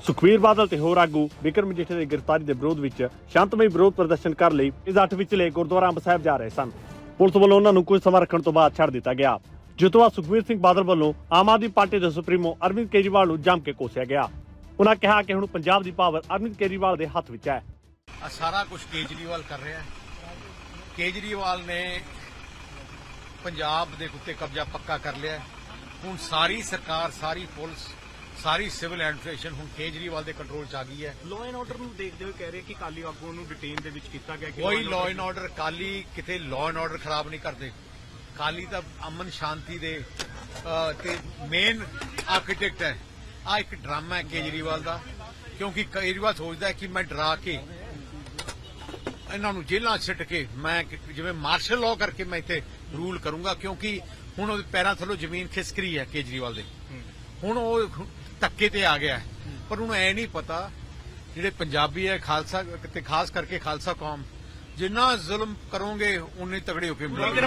B: ਸੁਖਬੀਰ ਬਾਦਲ ਤੇ ਹੋਰ ਆਗੂ ਬਿਕਰਮ ਮਜੀਠੀਆ ਦੀ ਗ੍ਰਿਫਤਾਰੀ ਦੇ ਵਿਰੋਧ ਵਿੱਚ ਸ਼ਾਂਤਮਈ ਵਿਰੋਧ ਪ੍ਰਦਰਸ਼ਨ ਕਰ ਲਈ ਇਸ ਅੱਠ ਵਿਚਲੇ ਗੁਰਦੁਆਰਾ ਅੰਬ ਸਾਹਿਬ ਜਾ ਰਹੇ ਸਨ। ਪੁਲਿਸ ਵੱਲੋਂ ਉਹਨਾਂ ਨੂੰ ਕੁਝ ਸਮਾਂ ਰੱਖਣ ਤੋਂ ਬਾਅਦ ਛੱਡ ਦਿੱਤਾ ਗਿਆ। ਜਿਸ ਤੋਂ ਸਿੰਘ ਬਾਦਲ ਵੱਲੋਂ ਆਮ ਆਦਮੀ ਪਾਰਟੀ ਦੇ ਸੁਪਰੀਮੋ ਅਰਵਿੰਦ ਕੇਜਰੀਵਾਲ ਨੂੰ ਜੰਮ ਕੇ ਕੋਸਿਆ ਗਿਆ। ਉਹਨਾਂ ਕਿਹਾ ਕਿ ਹੁਣ ਪੰਜਾਬ ਦੀ ਪਾਵਰ ਅਰਵਿੰਦ ਕੇਜਰੀਵਾਲ ਦੇ ਹੱਥ ਵਿੱਚ ਹੈ।
F: ਆ ਸਾਰਾ ਕੁਝ ਕੇਜਰੀਵਾਲ ਕਰ ਰਿਹਾ ਹੈ। ਕੇਜਰੀਵਾਲ ਨੇ ਪੰਜਾਬ ਦੇ ਉੱਤੇ ਕਬਜ਼ਾ ਪੱਕਾ ਕਰ ਲਿਆ ਹੁਣ ਸਾਰੀ ਸਰਕਾਰ, ਸਾਰੀ ਪੁਲਿਸ ਸਾਰੀ ਸਿਵਲ ਐਡਮਿਨਿਸਟ੍ਰੇਸ਼ਨ ਹੁਣ ਕੇਜਰੀਵਾਲ ਦੇ ਕੰਟਰੋਲ 'ਚ ਆ ਗਈ ਹੈ।
G: ਲਾਅ ਐਂਡ ਆਰਡਰ ਨੂੰ ਦੇਖਦੇ ਹੋਏ ਕਹਿ ਰਹੇ ਕਿ ਕਾਲੀ ਆਗੂਆਂ ਨੂੰ ਡਿਟੇਨ ਦੇ ਵਿੱਚ ਕੀਤਾ ਗਿਆ ਕਿ
F: ਕੋਈ ਲਾਅ ਐਂਡ ਆਰਡਰ ਕਾਲੀ ਕਿਤੇ ਲਾਅ ਐਂਡ ਆਰਡਰ ਖਰਾਬ ਨਹੀਂ ਕਰਦੇ। ਕਾਲੀ ਤਾਂ ਅਮਨ ਸ਼ਾਂਤੀ ਦੇ ਤੇ ਮੇਨ ਆਰਕੀਟੈਕਟ ਹੈ। ਆ ਇੱਕ ਡਰਾਮਾ ਹੈ ਕੇਜਰੀਵਾਲ ਦਾ ਕਿਉਂਕਿ ਕੇਜਰੀਵਾਲ ਸੋਚਦਾ ਹੈ ਕਿ ਮੈਂ ਡਰਾ ਕੇ ਇਹਨਾਂ ਨੂੰ ਜੇਲ੍ਹਾਂ ਸਿੱਟ ਕੇ ਮੈਂ ਜਿਵੇਂ ਮਾਰਸ਼ਲ ਲਾਅ ਕਰਕੇ ਮੈਂ ਇੱਥੇ ਰੂਲ ਕਰੂੰਗਾ ਕਿਉਂਕਿ ਹੁਣ ਉਹਦੇ ਪੈਰਾਂ ਥੱਲੋਂ ਜ਼ਮੀਨ ਖਿਸਕ ਰਹੀ ਹੈ ਕੇਜਰੀਵਾਲ ਦੇ। ਹੁਣ ਉਹ ਧੱਕੇ ਤੇ ਆ ਗਿਆ। ਪਰ ਉਹਨੂੰ ਐ ਨਹੀਂ ਪਤਾ ਜਿਹੜੇ ਪੰਜਾਬੀ ਹੈ ਖਾਲਸਾ ਤੇ ਖਾਸ ਕਰਕੇ ਖਾਲਸਾ ਕੌਮ ਜਿੰਨਾ ਜ਼ੁਲਮ ਕਰੋਗੇ ਉਨੇ ਤਗੜੇ ਹੋ ਕੇ ਮਿਲੋਗੇ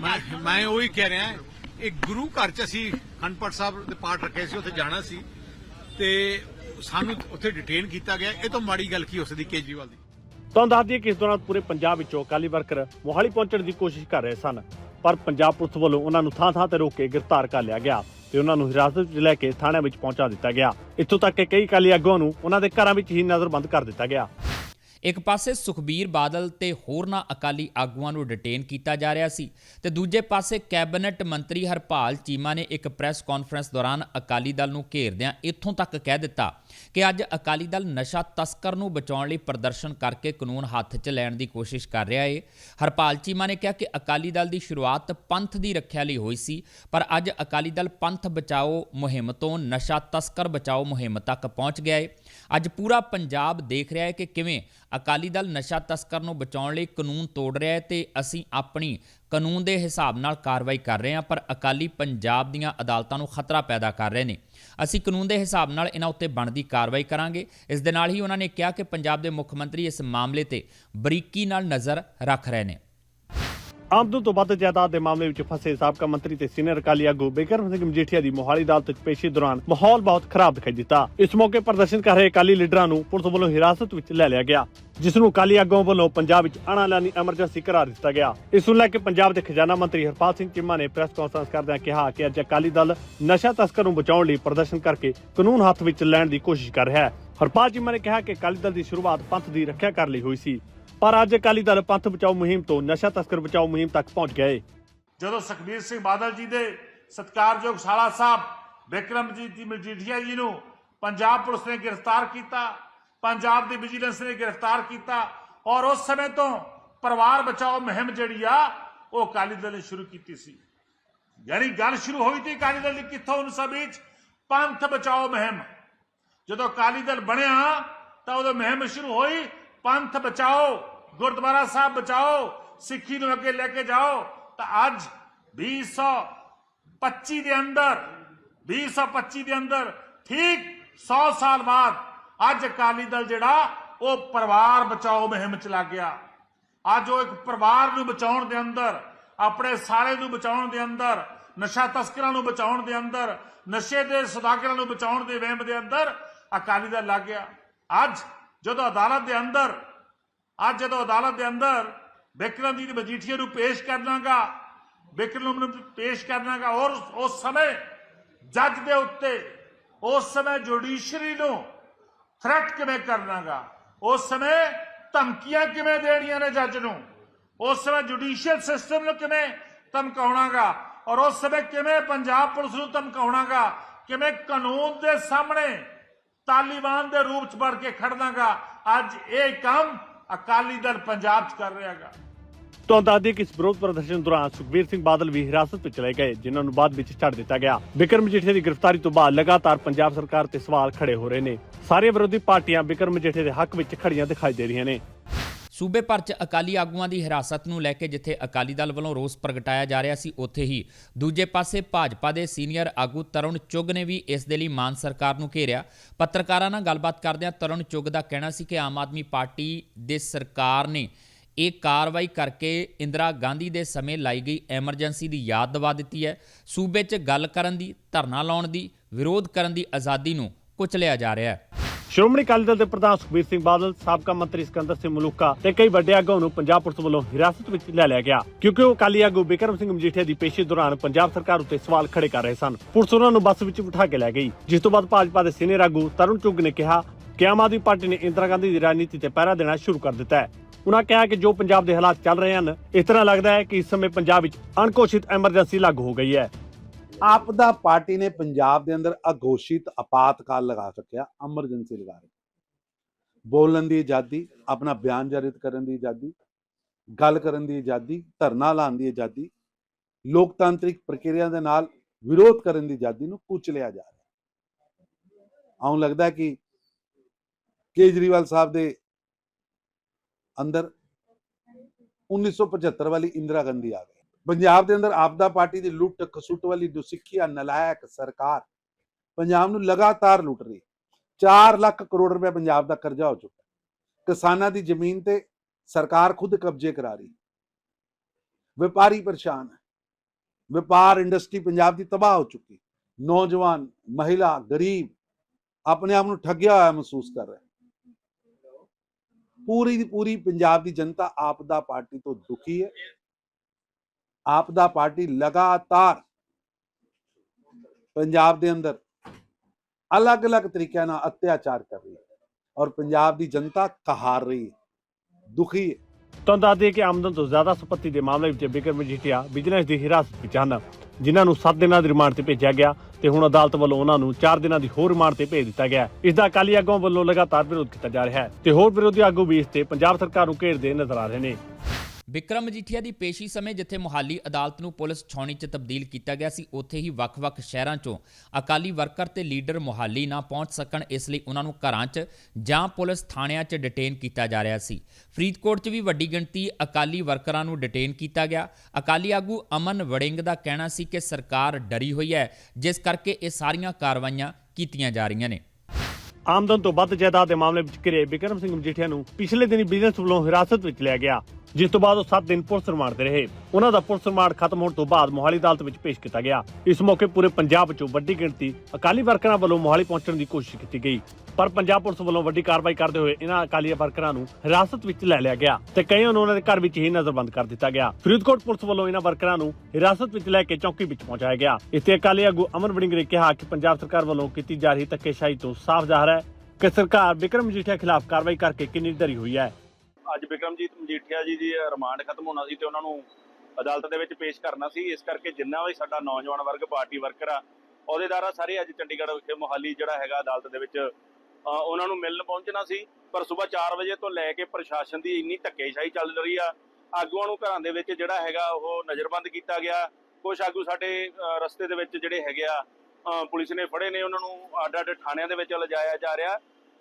F: ਮੈਂ ਮੈਂ ਉਹੀ ਕਹਿ ਰਿਹਾ ਇੱਕ ਗੁਰੂ ਘਰ ਚ ਅਸੀਂ ਖੰਡਪੜ ਸਾਹਿਬ ਦੇ ਪਾਠ ਰੱਖੇ ਸੀ ਉੱਥੇ ਜਾਣਾ ਸੀ। ਤੇ ਸਾਨੂੰ ਉੱਥੇ ਡਿਟੇਨ ਕੀਤਾ ਗਿਆ। ਇਹ ਤੋਂ ਮਾੜੀ ਗੱਲ ਕੀ ਹੋ ਸਕਦੀ ਕੇਜਰੀਵਾਲ ਦੀ?
B: ਤੁਹਾਨੂੰ ਦੱਸ ਦਈਏ ਕਿ ਇਸ ਦੌਰਾਨ ਪੂਰੇ ਪੰਜਾਬ ਵਿੱਚੋਂ ਅਕਾਲੀ ਵਰਕਰ ਮੋਹਾਲੀ ਪਹੁੰਚਣ ਦੀ ਕੋਸ਼ਿਸ਼ ਕਰ ਰਹੇ ਸਨ। ਪਰ ਪੰਜਾਬ ਪੁਲਿਸ ਵੱਲੋਂ ਉਹਨਾਂ ਨੂੰ ਥਾਂ-ਥਾਂ ਤੇ ਰੋਕ ਕੇ ਗ੍ਰਿਫਤਾਰ ਕਰ ਲਿਆ ਗਿਆ ਤੇ ਉਹਨਾਂ ਨੂੰ ਹਿਰਾਸਤ ਵਿੱਚ ਲੈ ਕੇ ਥਾਣਿਆਂ ਵਿੱਚ ਪਹੁੰਚਾ ਦਿੱਤਾ ਗਿਆ। ਇੱਥੋਂ ਤੱਕ ਕਿ ਕਈ ਅਕਾਲੀ ਆਗੂਆਂ ਨੂੰ ਉਹਨਾਂ ਦੇ ਘਰਾਂ ਵਿੱਚ ਹੀ ਨਜ਼ਰਬੰਦ ਕਰ ਦਿੱਤਾ ਗਿਆ।
A: ਇੱਕ ਪਾਸੇ ਸੁਖਬੀਰ ਬਾਦਲ ਤੇ ਹੋਰਨਾਂ ਅਕਾਲੀ ਆਗੂਆਂ ਨੂੰ ਡਿਟੇਨ ਕੀਤਾ ਜਾ ਰਿਹਾ ਸੀ ਤੇ ਦੂਜੇ ਪਾਸੇ ਕੈਬਨਿਟ ਮੰਤਰੀ ਹਰਪਾਲ ਚੀਮਾ ਨੇ ਇੱਕ ਪ੍ਰੈਸ ਕਾਨਫਰੰਸ ਦੌਰਾਨ ਅਕਾਲੀ ਦਲ ਨੂੰ ਘੇਰਦਿਆਂ ਇੱਥੋਂ ਤੱਕ ਕਹਿ ਦਿੱਤਾ ਕਿ ਅੱਜ ਅਕਾਲੀ ਦਲ ਨਸ਼ਾ ਤਸਕਰ ਨੂੰ ਬਚਾਉਣ ਲਈ ਪ੍ਰਦਰਸ਼ਨ ਕਰਕੇ ਕਾਨੂੰਨ ਹੱਥ 'ਚ ਲੈਣ ਦੀ ਕੋਸ਼ਿਸ਼ ਕਰ ਰਿਹਾ ਏ। ਹਰਪਾਲ ਚੀਮਾ ਨੇ ਕਿਹਾ ਕਿ ਅਕਾਲੀ ਦਲ ਦੀ ਸ਼ੁਰੂਆਤ ਪੰਥ ਦੀ ਰੱਖਿਆ ਲਈ ਹੋਈ ਸੀ, ਪਰ ਅੱਜ ਅਕਾਲੀ ਦਲ ਪੰਥ ਬਚਾਓ ਮੁਹਿੰਮ ਤੋਂ ਨਸ਼ਾ ਤਸਕਰ ਬਚਾਓ ਮੁਹਿੰਮ ਤੱਕ ਪਹੁੰਚ ਗਿਆ ਏ। ਅੱਜ ਪੂਰਾ ਪੰਜਾਬ ਦੇਖ ਰਿਹਾ ਹੈ ਕਿ ਕਿਵੇਂ ਅਕਾਲੀ ਦਲ ਨਸ਼ਾ ਤਸਕਰ ਨੂੰ ਬਚਾਉਣ ਲਈ ਕਾਨੂੰਨ ਤੋੜ ਰਿਹਾ ਹੈ ਤੇ ਅਸੀਂ ਆਪਣੀ ਕਾਨੂੰਨ ਦੇ ਹਿਸਾਬ ਨਾਲ ਕਾਰਵਾਈ ਕਰ ਰਹੇ ਹਾਂ, ਪਰ ਅਕਾਲੀ ਪੰਜਾਬ ਦੀਆਂ ਅਦਾਲਤਾਂ ਨੂੰ ਖਤਰਾ ਪੈਦਾ ਕਰ ਰਹੇ ਨੇ। ਅਸੀਂ ਕਾਨੂੰਨ ਦੇ ਹਿਸਾਬ ਨਾਲ ਇਹਨਾਂ ਉੱਤੇ ਬਣਦੀ ਕਾਰਵਾਈ ਕਰਾਂਗੇ। ਇਸ ਦੇ ਨਾਲ ਹੀ ਉਹਨਾਂ ਨੇ ਕਿਹਾ ਕਿ ਪੰਜਾਬ ਦੇ ਮੁੱਖ ਮੰਤਰੀ ਇਸ ਮਾਮਲੇ ਤੇ ਬਰੀਕੀ ਨਾਲ ਨਜ਼ਰ ਰੱਖ ਰਹੇ ਨੇ।
B: ਆਮਦਨ ਤੋਂ ਵੱਧ ਜਾਇਦਾਦ ਦੇ ਮਾਮਲੇ ਵਿੱਚ ਫਸੇ ਸਾਬਕਾ ਮੰਤਰੀ ਤੇ ਸੀਨੀਅਰ ਅਕਾਲੀ ਆਗੂ ਬਿਕਰਮ ਸਿੰਘ ਮਜੀਠੀਆ ਦੀ ਮੋਹਾਲੀ ਅਦਾਲਤ ਵਿੱਚ ਪੇਸ਼ੀ ਦੌਰਾਨ ਮਾਹੌਲ ਬਹੁਤ ਖਰਾਬ ਦਿਖਾਈ ਦਿੱਤਾ। ਇਸ ਮੌਕੇ ਪ੍ਰਦਰਸ਼ਨ ਕਰ ਰਹੇ ਅਕਾਲੀ ਲੀਡਰਾਂ ਨੂੰ ਪੁਲਿਸ ਵੱਲੋਂ ਹਿਰਾਸਤ ਵਿੱਚ ਲੈ ਲਿਆ ਗਿਆ, ਜਿਸ ਨੂੰ ਅਕਾਲੀ ਆਗੂਆਂ ਵੱਲੋਂ ਪੰਜਾਬ ਵਿੱਚ ਅਣਾਲਾਨੀ ਐਮਰਜੈਂਸੀ ਕਰਾਰ ਦਿੱਤਾ ਗਿਆ। ਇਸ ਨੂੰ ਲੈ ਕੇ ਪੰਜਾਬ ਦੇ ਖਜ਼ਾਨਾ ਮੰਤਰੀ ਹਰਪਾਲ ਸਿੰਘ ਚੀਮਾ ਨੇ ਪ੍ਰੈਸ ਕਾਨਫਰੰਸ ਕਰਦਿਆਂ ਕਿਹਾ ਕਿ ਅੱਜ ਅਕਾਲੀ ਦਲ ਨਸ਼ਾ ਤਸਕਰ ਨੂੰ ਬਚਾਉਣ ਲਈ ਪ੍ਰਦਰਸ਼ਨ ਕਰਕੇ ਕਾਨੂੰਨ ਹੱਥ ਵਿੱਚ ਲੈਣ ਦੀ ਕੋਸ਼ਿਸ਼ ਕਰ ਰਿਹਾ ਹੈ। ਹਰਪਾਲ ਚੀਮਾ ਨੇ ਕਿਹਾ ਕਿ ਅਕਾਲੀ ਦਲ ਦੀ ਸ਼ੁਰੂਆਤ ਪੰਥ ਦੀ ਰੱਖਿਆ ਕਰ ਲਈ ਹੋਈ ਸੀ। ਪਰ ਅੱਜ ਅਕਾਲੀ ਦਲ ਪੰਥ ਬਚਾਓ ਮੁਹਿੰਮ ਤੋਂ ਨਸ਼ਾ ਤਸਕਰ ਬਚਾਓ ਮੁਹਿੰਮ ਤੱਕ ਪਹੁੰਚ ਗਏ।
H: ਜਦੋਂ ਸੁਖਬੀਰ ਸਿੰਘ ਬਾਦਲ ਜੀ ਦੇ ਸਤਿਕਾਰਯੋਗ ਸਾਲਾ ਸਾਹਿਬ ਬਿਕਰਮਜੀਤ ਮਜੀਠੀਆ ਜੀ ਨੂੰ ਪੰਜਾਬ ਪੁਲਿਸ ਨੇ ਗ੍ਰਿਫਤਾਰ ਕੀਤਾ, ਪੰਜਾਬ ਦੀ ਵਿਜੀਲੈਂਸ ਨੇ ਗ੍ਰਿਫਤਾਰ ਕੀਤਾ ਔਰ ਉਸ ਸਮੇਂ ਤੋਂ ਪਰਿਵਾਰ ਬਚਾਓ ਮੁਹਿੰਮ ਜਿਹੜੀ ਆ, ਉਹ ਅਕਾਲੀ ਦਲ ਨੇ ਸ਼ੁਰੂ ਕੀਤੀ ਸੀ। ਯਾਨੀ ਗੱਲ ਸ਼ੁਰੂ ਹੋਈ ਤੇ ਅਕਾਲੀ ਦਲ ਦੀ ਕਿੱਥੋਂ 1920 ਚ ਪੰਥ ਬਚਾਓ ਮੁਹਿੰਮ। ਜਦੋਂ ਅਕਾਲੀ ਦਲ ਬਣਿਆ ਤਾਂ ਉਦੋਂ ਮੁਹਿੰਮ ਸ਼ੁਰੂ ਹੋਈ, ਪੰਥ ਬਚਾਓ ਗੁਰਦੁਆਰਾ ਸਾਹਿਬ ਬਚਾਓ, ਸਿੱਖੀ ਨੂੰ ਅੱਗੇ ਲੈ ਕੇ ਜਾਓ, ਤਾਂ ਅੱਜ 2025 ਦੇ ਅੰਦਰ 2025 ਦੇ ਅੰਦਰ ਠੀਕ 100 ਸਾਲ ਬਾਅਦ ਅੱਜ ਅਕਾਲੀ ਦਲ ਜਿਹੜਾ, ਉਹ ਪਰਿਵਾਰ ਬਚਾਓ ਮੁਹਿੰਮ ਚ ਲੱਗ ਗਿਆ। ਅੱਜ ਉਹ ਇੱਕ ਪਰਿਵਾਰ ਨੂੰ ਬਚਾਉਣ ਦੇ ਅੰਦਰ, ਆਪਣੇ ਸਾਰੇ ਨੂੰ ਬਚਾਉਣ ਦੇ ਅੰਦਰ, ਨਸ਼ਾ ਤਸਕਰਾਂ ਨੂੰ ਬਚਾਉਣ ਦੇ ਅੰਦਰ, ਨਸ਼ੇ ਦੇ ਸੌਦਾਗਰਾਂ ਨੂੰ ਬਚਾਉਣ ਦੇ ਵਹਿਮ ਦੇ ਅੰਦਰ ਅਕਾਲੀ ਦਲ ਲੱਗ ਗਿਆ। ਅੱਜ ਜਦੋਂ ਅਦਾਲਤ ਦੇ ਅੰਦਰ ਅੱਜ ਜਦੋਂ ਅਦਾਲਤ ਦੇ ਅੰਦਰ ਬਿਕਰਮਜੀਤ ਮਜੀਠੀਆ ਨੂੰ ਪੇਸ਼ ਕਰਨਾਗਾ ਬਿਕਰਮ ਨੂੰ ਪੇਸ਼ ਕਰਨਾਗਾ ਔਰ ਉਸ ਸਮੇਂ ਜੱਜ ਦੇ ਉੱਤੇ, ਉਸ ਸਮੇਂ ਜੁਡੀਸ਼ਰੀ ਨੂੰ ਥ੍ਰੈਟ ਕਿਵੇਂ ਕਰਨਾਗਾ ਉਸ ਸਮੇਂ ਧਮਕੀਆਂ ਕਿਵੇਂ ਦੇਣੀਆਂ ਨੇ ਜੱਜ ਨੂੰ, ਉਸ ਸਮੇਂ ਜੁਡੀਸ਼ੀਅਲ ਸਿਸਟਮ ਨੂੰ ਕਿਵੇਂ ਧਮਕਾਉਣਾਗਾ, ਔਰ ਉਸ ਸਮੇਂ ਕਿਵੇਂ ਪੰਜਾਬ ਪੁਲਿਸ ਨੂੰ ਧਮਕਾਉਣਾਗਾ, ਕਿਵੇਂ ਕਾਨੂੰਨ ਦੇ ਸਾਹਮਣੇ ਤਾਲਿਬਾਨ ਦੇ ਰੂਪ ਚ ਬਣ ਕੇ ਖੜਨਾਗਾ ਅੱਜ ਇਹ ਕੰਮ ਅਕਾਲੀ ਦਲ ਪੰਜਾਬ ਚ ਕਰ ਰਿਹਾਗਾ
B: ਤੁਹਾਨੂੰ ਦੱਸ ਦਈਏ ਕਿ ਇਸ ਵਿਰੋਧ ਪ੍ਰਦਰਸ਼ਨ ਦੌਰਾਨ ਸੁਖਬੀਰ ਸਿੰਘ ਬਾਦਲ ਵੀ ਹਿਰਾਸਤ ਵਿੱਚ ਚਲੇ ਗਏ, ਜਿਨ੍ਹਾਂ ਨੂੰ ਬਾਅਦ ਵਿੱਚ ਛੱਡ ਦਿੱਤਾ ਗਿਆ। ਬਿਕਰਮ ਮਜੀਠੇ ਦੀ ਗ੍ਰਿਫਤਾਰੀ ਤੋਂ ਬਾਅਦ ਲਗਾਤਾਰ ਪੰਜਾਬ ਸਰਕਾਰ ਤੇ ਸਵਾਲ ਖੜੇ ਹੋ ਰਹੇ ਨੇ। ਸਾਰੇ ਵਿਰੋਧੀ ਪਾਰਟੀਆਂ ਬਿਕਰਮ ਮਜੀਠੇ ਦੇ ਹੱਕ ਵਿੱਚ ਖੜੀਆਂ ਦਿਖਾਈ ਦੇ ਰਹੀਆਂ ਨੇ।
A: ਸੂਬੇ ਭਰ 'ਚ ਅਕਾਲੀ ਆਗੂਆਂ ਦੀ ਹਿਰਾਸਤ ਨੂੰ ਲੈ ਕੇ ਜਿੱਥੇ ਅਕਾਲੀ ਦਲ ਵੱਲੋਂ ਰੋਸ ਪ੍ਰਗਟਾਇਆ ਜਾ ਰਿਹਾ ਸੀ, ਉੱਥੇ ਹੀ ਦੂਜੇ ਪਾਸੇ ਭਾਜਪਾ ਦੇ ਸੀਨੀਅਰ ਆਗੂ ਤਰੁਣ ਚੁੱਗ ਨੇ ਵੀ ਇਸ ਦੇ ਲਈ ਮਾਨ ਸਰਕਾਰ ਨੂੰ ਘੇਰਿਆ। ਪੱਤਰਕਾਰਾਂ ਨਾਲ ਗੱਲਬਾਤ ਕਰਦਿਆਂ ਤਰੁਣ ਚੁੱਗ ਦਾ ਕਹਿਣਾ ਸੀ ਕਿ ਆਮ ਆਦਮੀ ਪਾਰਟੀ ਦੇ ਸਰਕਾਰ ਨੇ ਇਹ ਕਾਰਵਾਈ ਕਰਕੇ ਇੰਦਰਾ ਗਾਂਧੀ ਦੇ ਸਮੇਂ ਲਾਈ ਗਈ ਐਮਰਜੈਂਸੀ ਦੀ ਯਾਦ ਦਿਵਾ ਦਿੱਤੀ ਹੈ। ਸੂਬੇ 'ਚ ਗੱਲ ਕਰਨ ਦੀ, ਧਰਨਾ ਲਾਉਣ ਦੀ, ਵਿਰੋਧ ਕਰਨ ਦੀ ਆਜ਼ਾਦੀ ਨੂੰ ਕੁਚਲਿਆ ਜਾ ਰਿਹਾ ਹੈ।
B: ਸ਼੍ਰੋਮਣੀ ਅਕਾਲੀ ਦਲ ਦੇ ਪ੍ਰਧਾਨ ਸੁਖਬੀਰ ਸਿੰਘ ਬਾਦਲ, ਸਾਬਕਾ ਮੰਤਰੀ ਸਿਕੰਦਰ ਸਿੰਘ ਮਲੂਕਾ ਤੇ ਕਈ ਵੱਡੇ ਆਗੂਆਂ ਨੂੰ ਪੰਜਾਬ ਪੁਲਿਸ ਵੱਲੋਂ ਹਿਰਾਸਤ ਵਿੱਚ ਲੈ ਲਿਆ ਗਿਆ। ਕਿਉਂਕਿ ਉਹ ਅਕਾਲੀ ਆਗੂ ਬਿਕਰਮ ਸਿੰਘ ਮਜੀਠੀਆ ਦੀ ਪੇਸ਼ੀ ਦੌਰਾਨ ਪੰਜਾਬ ਸਰਕਾਰ ਉੱਤੇ ਸਵਾਲ ਖੜੇ ਕਰ ਰਹੇ ਸਨ। ਪੁਲਿਸ ਉਹਨਾਂ ਨੂੰ ਬੱਸ ਵਿੱਚ ਬਿਠਾ ਕੇ ਲੈ ਗਈ। ਜਿਸ ਤੋਂ ਬਾਅਦ ਭਾਜਪਾ ਦੇ ਸੀਨੀਅਰ ਆਗੂ ਤਰੁਣ ਚੁੱਗ ਨੇ ਕਿਹਾ ਕਿ ਆਮ ਆਦਮੀ ਪਾਰਟੀ ਨੇ ਇੰਦਰਾ ਗਾਂਧੀ ਦੀ ਰਾਜਨੀਤੀ ਤੇ ਪਹਿਰਾ ਦੇਣਾ ਸ਼ੁਰੂ ਕਰ ਦਿੱਤਾ ਹੈ। ਉਹਨਾਂ ਕਿਹਾ ਕਿ ਜੋ ਪੰਜਾਬ ਦੇ ਹਾਲਾਤ ਚੱਲ ਰਹੇ ਹਨ, ਇਸ ਤਰ੍ਹਾਂ ਲੱਗਦਾ ਹੈ ਕਿ ਇਸ ਸਮੇਂ ਪੰਜਾਬ ਵਿੱਚ ਅਣਘੋਸ਼ਿਤ ਐਮਰਜੈਂਸੀ ਲਾਗੂ ਹੋ ਗਈ ਹੈ।
I: ਆਪਦਾ ਪਾਰਟੀ ਨੇ ਪੰਜਾਬ ਦੇ ਅੰਦਰ ਅਘੋਸ਼ਿਤ ਆਪਾਤਕਾਲ ਲਗਾ ਸਕਿਆ ਐਮਰਜੈਂਸੀ ਲਗਾ ਰੱਖੀ। ਬੋਲਣ ਦੀ ਆਜ਼ਾਦੀ, ਆਪਣਾ ਬਿਆਨ ਜਾਰੀ ਕਰਨ ਦੀ ਆਜ਼ਾਦੀ, ਗੱਲ ਕਰਨ ਦੀ ਆਜ਼ਾਦੀ, ਧਰਨਾ ਲਾਉਣ ਦੀ ਆਜ਼ਾਦੀ, ਲੋਕਤਾਂਤਰਿਕ ਪ੍ਰਕਿਰਿਆ ਦੇ ਨਾਲ ਵਿਰੋਧ ਕਰਨ ਦੀ ਆਜ਼ਾਦੀ ਨੂੰ ਕੁਚਲਿਆ ਜਾ ਰਿਹਾ। ਆਉਂ ਲੱਗਦਾ ਕਿ ਕੇਜਰੀਵਾਲ ਸਾਹਿਬ ਦੇ ਅੰਦਰ 1975 ਵਾਲੀ ਇੰਦਰਾ ਗਾਂਧੀ ਆ ਗਈ ਪੰਜਾਬ ਦੇ ਅੰਦਰ ਆਪਦਾ ਪਾਰਟੀ ਦੀ ਲੁੱਟ, ਖਸੁੱਟ ਵਾਲੀ ਦੁਸਿੱਖਿਆ ਨਲਾਇਕ ਸਰਕਾਰ ਪੰਜਾਬ ਨੂੰ ਲਗਾਤਾਰ ਲੁੱਟ ਰਹੀ 4 ਲੱਖ ਕਰੋੜ ਰੁਪਏ ਪੰਜਾਬ ਦਾ ਕਰਜ਼ਾ ਹੋ ਚੁੱਕਾ ਕਿਸਾਨਾਂ ਦੀ ਜ਼ਮੀਨ ਤੇ ਸਰਕਾਰ ਖੁਦ ਕਬਜ਼ੇ ਕਰਾ ਰਹੀ ਵਪਾਰੀ ਪਰੇਸ਼ਾਨ ਹੈ। ਵਪਾਰ ਇੰਡਸਟਰੀ ਪੰਜਾਬ ਦੀ ਤਬਾਹ ਹੋ ਚੁੱਕੀ ਨੌਜਵਾਨ, ਮਹਿਲਾ, ਗਰੀਬ ਆਪਣੇ ਆਪ ਨੂੰ ਠੱਗਿਆ ਹੋਇਆ ਮਹਿਸੂਸ ਕਰ ਰਿਹਾ ਪੂਰੀ ਦੀ ਪੂਰੀ ਪੰਜਾਬ ਦੀ ਜਨਤਾ ਆਪਦਾ ਪਾਰਟੀ ਤੋਂ ਦੁਖੀ ਹੈ। ਆਪ ਪਾਰਟੀ ਲਗਾਤਾਰ ਪੰਜਾਬ ਦੇ ਅੰਦਰ ਅਲੱਗ-ਅਲੱਗ ਤਰੀਕਿਆਂ ਨਾਲ ਅਤਿਆਚਾਰ ਕਰ ਰਹੀ ਹੈ ਔਰ ਪੰਜਾਬ ਦੀ ਜਨਤਾ ਕਹਾਰ ਰਹੀ ਹੈ, ਦੁਖੀ ਹੈ
B: ਤੁਹਾਨੂੰ ਦੱਸ ਦਈਏ ਕਿ ਆਮਦਨ ਤੋਂ ਜ਼ਿਆਦਾ ਸੰਪત્ਤੀ ਦੇ ਮਾਮਲੇ ਵਿੱਚ ਬਿਕਰਮ ਮਜੀਠੀਆ ਵਿਜੀਲੈਂਸ ਦੀ ਹਿਰਾਸਤ ਵਿੱਚ ਹਨ, ਜਿਨ੍ਹਾਂ ਨੂੰ 7 ਦਿਨਾਂ ਦੀ ਰਿਮਾਂਡ ਤੇ ਭੇਜਿਆ ਗਿਆ ਤੇ ਹੁਣ ਅਦਾਲਤ ਵੱਲੋਂ ਉਹਨਾਂ ਨੂੰ 4 ਦਿਨਾਂ ਦੀ ਹੋਰ ਰਿਮਾਂਡ ਤੇ ਭੇਜ ਦਿੱਤਾ ਗਿਆ ਹੈ। ਇਸ ਦਾ ਅਕਾਲੀ ਆਗੂਆਂ ਵੱਲੋਂ ਲਗਾਤਾਰ ਵਿਰੋਧ ਕੀਤਾ ਜਾ ਰਿਹਾ ਹੈ ਤੇ ਹੋਰ ਵਿਰੋਧੀ ਆਗੂ ਵੀ ਇਸ ਤੇ ਪੰਜਾਬ ਸਰਕਾਰ ਨੂੰ ਘੇਰਦੇ ਨਜ਼ਰ ਆ ਰਹੇ ਨੇ
A: ਵਿਕਰਮ ਮਜੀਠੀਆ ਦੀ ਪੇਸ਼ੀ ਸਮੇਂ ਜਿੱਥੇ ਮੁਹਾਲੀ ਅਦਾਲਤ ਨੂੰ ਪੁਲਿਸ ਛਾਉਣੀ 'ਚ ਤਬਦੀਲ ਕੀਤਾ ਗਿਆ ਸੀ, ਉੱਥੇ ਹੀ ਵੱਖ-ਵੱਖ ਸ਼ਹਿਰਾਂ 'ਚੋਂ ਅਕਾਲੀ ਵਰਕਰ ਤੇ ਲੀਡਰ ਮੁਹਾਲੀ ਨਾ ਪਹੁੰਚ ਸਕਣ, ਇਸ ਲਈ ਉਹਨਾਂ ਨੂੰ ਘਰਾਂ 'ਚ ਜਾਂ ਪੁਲਿਸ ਥਾਣਿਆਂ 'ਚ ਡਿਟੇਨ ਕੀਤਾ ਜਾ ਰਿਹਾ ਸੀ। ਫਰੀਦਕੋਟ 'ਚ ਵੀ ਵੱਡੀ ਗਿਣਤੀ ਅਕਾਲੀ ਵਰਕਰਾਂ ਨੂੰ ਡਿਟੇਨ ਕੀਤਾ ਗਿਆ। ਅਕਾਲੀ ਆਗੂ ਅਮਨ ਵੜਿੰਗ ਦਾ ਕਹਿਣਾ ਸੀ ਕਿ ਸਰਕਾਰ ਡਰੀ ਹੋਈ ਹੈ, ਜਿਸ ਕਰਕੇ ਇਹ ਸਾਰੀਆਂ ਕਾਰਵਾਈਆਂ ਕੀਤੀਆਂ ਜਾ ਰਹੀਆਂ ਨੇ।
B: ਆਮਦਨ ਤੋਂ ਵੱਧ ਜਾਇਦਾਦ ਦੇ ਮਾਮਲੇ ਵਿੱਚ ਘਿਰੇ ਬਿਕਰਮ ਸਿੰਘ ਮਜੀਠੀਆ ਨੂੰ ਪਿਛਲੇ ਦਿਨੀ ਬਿਜ਼ਨਸ ਵੱਲੋਂ ਹਿਰਾਸਤ ਵਿੱਚ ਲਿਆ ਗਿਆ। ਜਿਸ ਤੋਂ ਬਾਅਦ ਉਹ 7 ਦਿਨ ਪੁਲਿਸ ਰਿਮਾਂਡ ਤੇ ਰਹੇ। ਉਹਨਾਂ ਦਾ ਪੁਲਿਸ ਰਿਮਾਂਡ ਖਤਮ ਹੋਣ ਤੋਂ ਬਾਅਦ ਮੋਹਾਲੀ ਅਦਾਲਤ ਵਿੱਚ ਪੇਸ਼ ਕੀਤਾ ਗਿਆ। ਇਸ ਮੌਕੇ ਪੂਰੇ ਪੰਜਾਬ ਵਿੱਚੋਂ ਵੱਡੀ ਗਿਣਤੀ ਅਕਾਲੀ ਵਰਕਰਾਂ ਵੱਲੋਂ ਮੋਹਾਲੀ ਪਹੁੰਚਣ ਦੀ ਕੋਸ਼ਿਸ਼ ਕੀਤੀ ਗਈ। ਪਰ ਪੰਜਾਬ ਪੁਲਿਸ ਵੱਲੋਂ ਵੱਡੀ ਕਾਰਵਾਈ ਕਰਦੇ ਹੋਏ ਇਹਨਾਂ ਅਕਾਲੀ ਵਰਕਰਾਂ ਨੂੰ ਹਿਰਾਸਤ ਵਿੱਚ ਲੈ ਲਿਆ ਗਿਆ ਤੇ ਕਈਆਂ ਨੂੰ ਉਹਨਾਂ ਦੇ ਘਰ ਵਿੱਚ ਹੀ ਨਜ਼ਰਬੰਦ ਕਰ ਦਿੱਤਾ ਗਿਆ। ਫਰੀਦਕੋਟ ਪੁਲਿਸ ਵੱਲੋਂ ਇਹਨਾਂ ਵਰਕਰਾਂ ਨੂੰ ਹਿਰਾਸਤ ਵਿੱਚ ਲੈ ਕੇ ਚੌਕੀ ਵਿੱਚ ਪਹੁੰਚਾਇਆ ਗਿਆ। ਇੱਥੇ ਅਕਾਲੀ ਆਗੂ ਅਮਨ ਵੜਿੰਗ ਨੇ ਕਿਹਾ ਕਿ ਪੰਜਾਬ ਸਰਕਾਰ ਵੱਲੋਂ ਕੀਤੀ ਜਾ ਰਹੀ ਧੱਕੇਸ਼ਾਹੀ ਤੋਂ ਸਾਫ਼ ਜ਼ਾਹਰ ਹੈ ਕਿ ਸਰਕਾਰ ਬਿਕਰਮ ਮਜੀਠੀਆ ਖਿਲਾਫ ਕਾਰਵਾਈ ਕਰਕੇ ਕਿੰਨੀ ਡਰੀ ਹੋਈ ਹੈ।
J: ਅੱਜ ਬਿਕਰਮਜੀਤ ਮਜੀਠੀਆ ਜੀ ਦੀ ਰਿਮਾਂਡ ਖਤਮ ਹੋਣਾ ਸੀ ਤੇ ਉਹਨਾਂ ਨੂੰ ਅਦਾਲਤ ਦੇ ਵਿੱਚ ਪੇਸ਼ ਕਰਨਾ ਸੀ। ਇਸ ਕਰਕੇ ਜਿੰਨਾ ਵੀ ਸਾਡਾ ਨੌਜਵਾਨ ਵਰਗ, ਪਾਰਟੀ ਵਰਕਰ ਆ, ਅਹੁਦੇਦਾਰ ਸਾਰੇ ਅੱਜ ਚੰਡੀਗੜ੍ਹ ਵਿਖੇ ਮੋਹਾਲੀ ਜਿਹੜਾ ਹੈਗਾ ਅਦਾਲਤ ਦੇ ਵਿੱਚ ਉਹਨਾਂ ਨੂੰ ਮਿਲਣ ਪਹੁੰਚਣਾ ਸੀ। ਪਰ ਸਵੇਰ 4 ਵਜੇ ਤੋਂ ਲੈ ਕੇ ਪ੍ਰਸ਼ਾਸਨ ਦੀ ਇੰਨੀ ਧੱਕੇਸ਼ਾਹੀ ਚੱਲ ਰਹੀ ਆ, ਆਗੂਆਂ ਨੂੰ ਘਰਾਂ ਦੇ ਵਿੱਚ ਜਿਹੜਾ ਹੈਗਾ ਉਹ ਨਜ਼ਰਬੰਦ ਕੀਤਾ ਗਿਆ। ਕੁਝ ਆਗੂ ਸਾਡੇ ਰਸਤੇ ਦੇ ਵਿੱਚ ਜਿਹੜੇ ਹੈਗੇ ਆ ਪੁਲਿਸ ਨੇ ਫੜੇ ਨੇ, ਉਹਨਾਂ ਨੂੰ ਅੱਡ ਅੱਡ ਥਾਣਿਆਂ ਦੇ ਵਿੱਚ ਲਿਜਾਇਆ ਜਾ ਰਿਹਾ।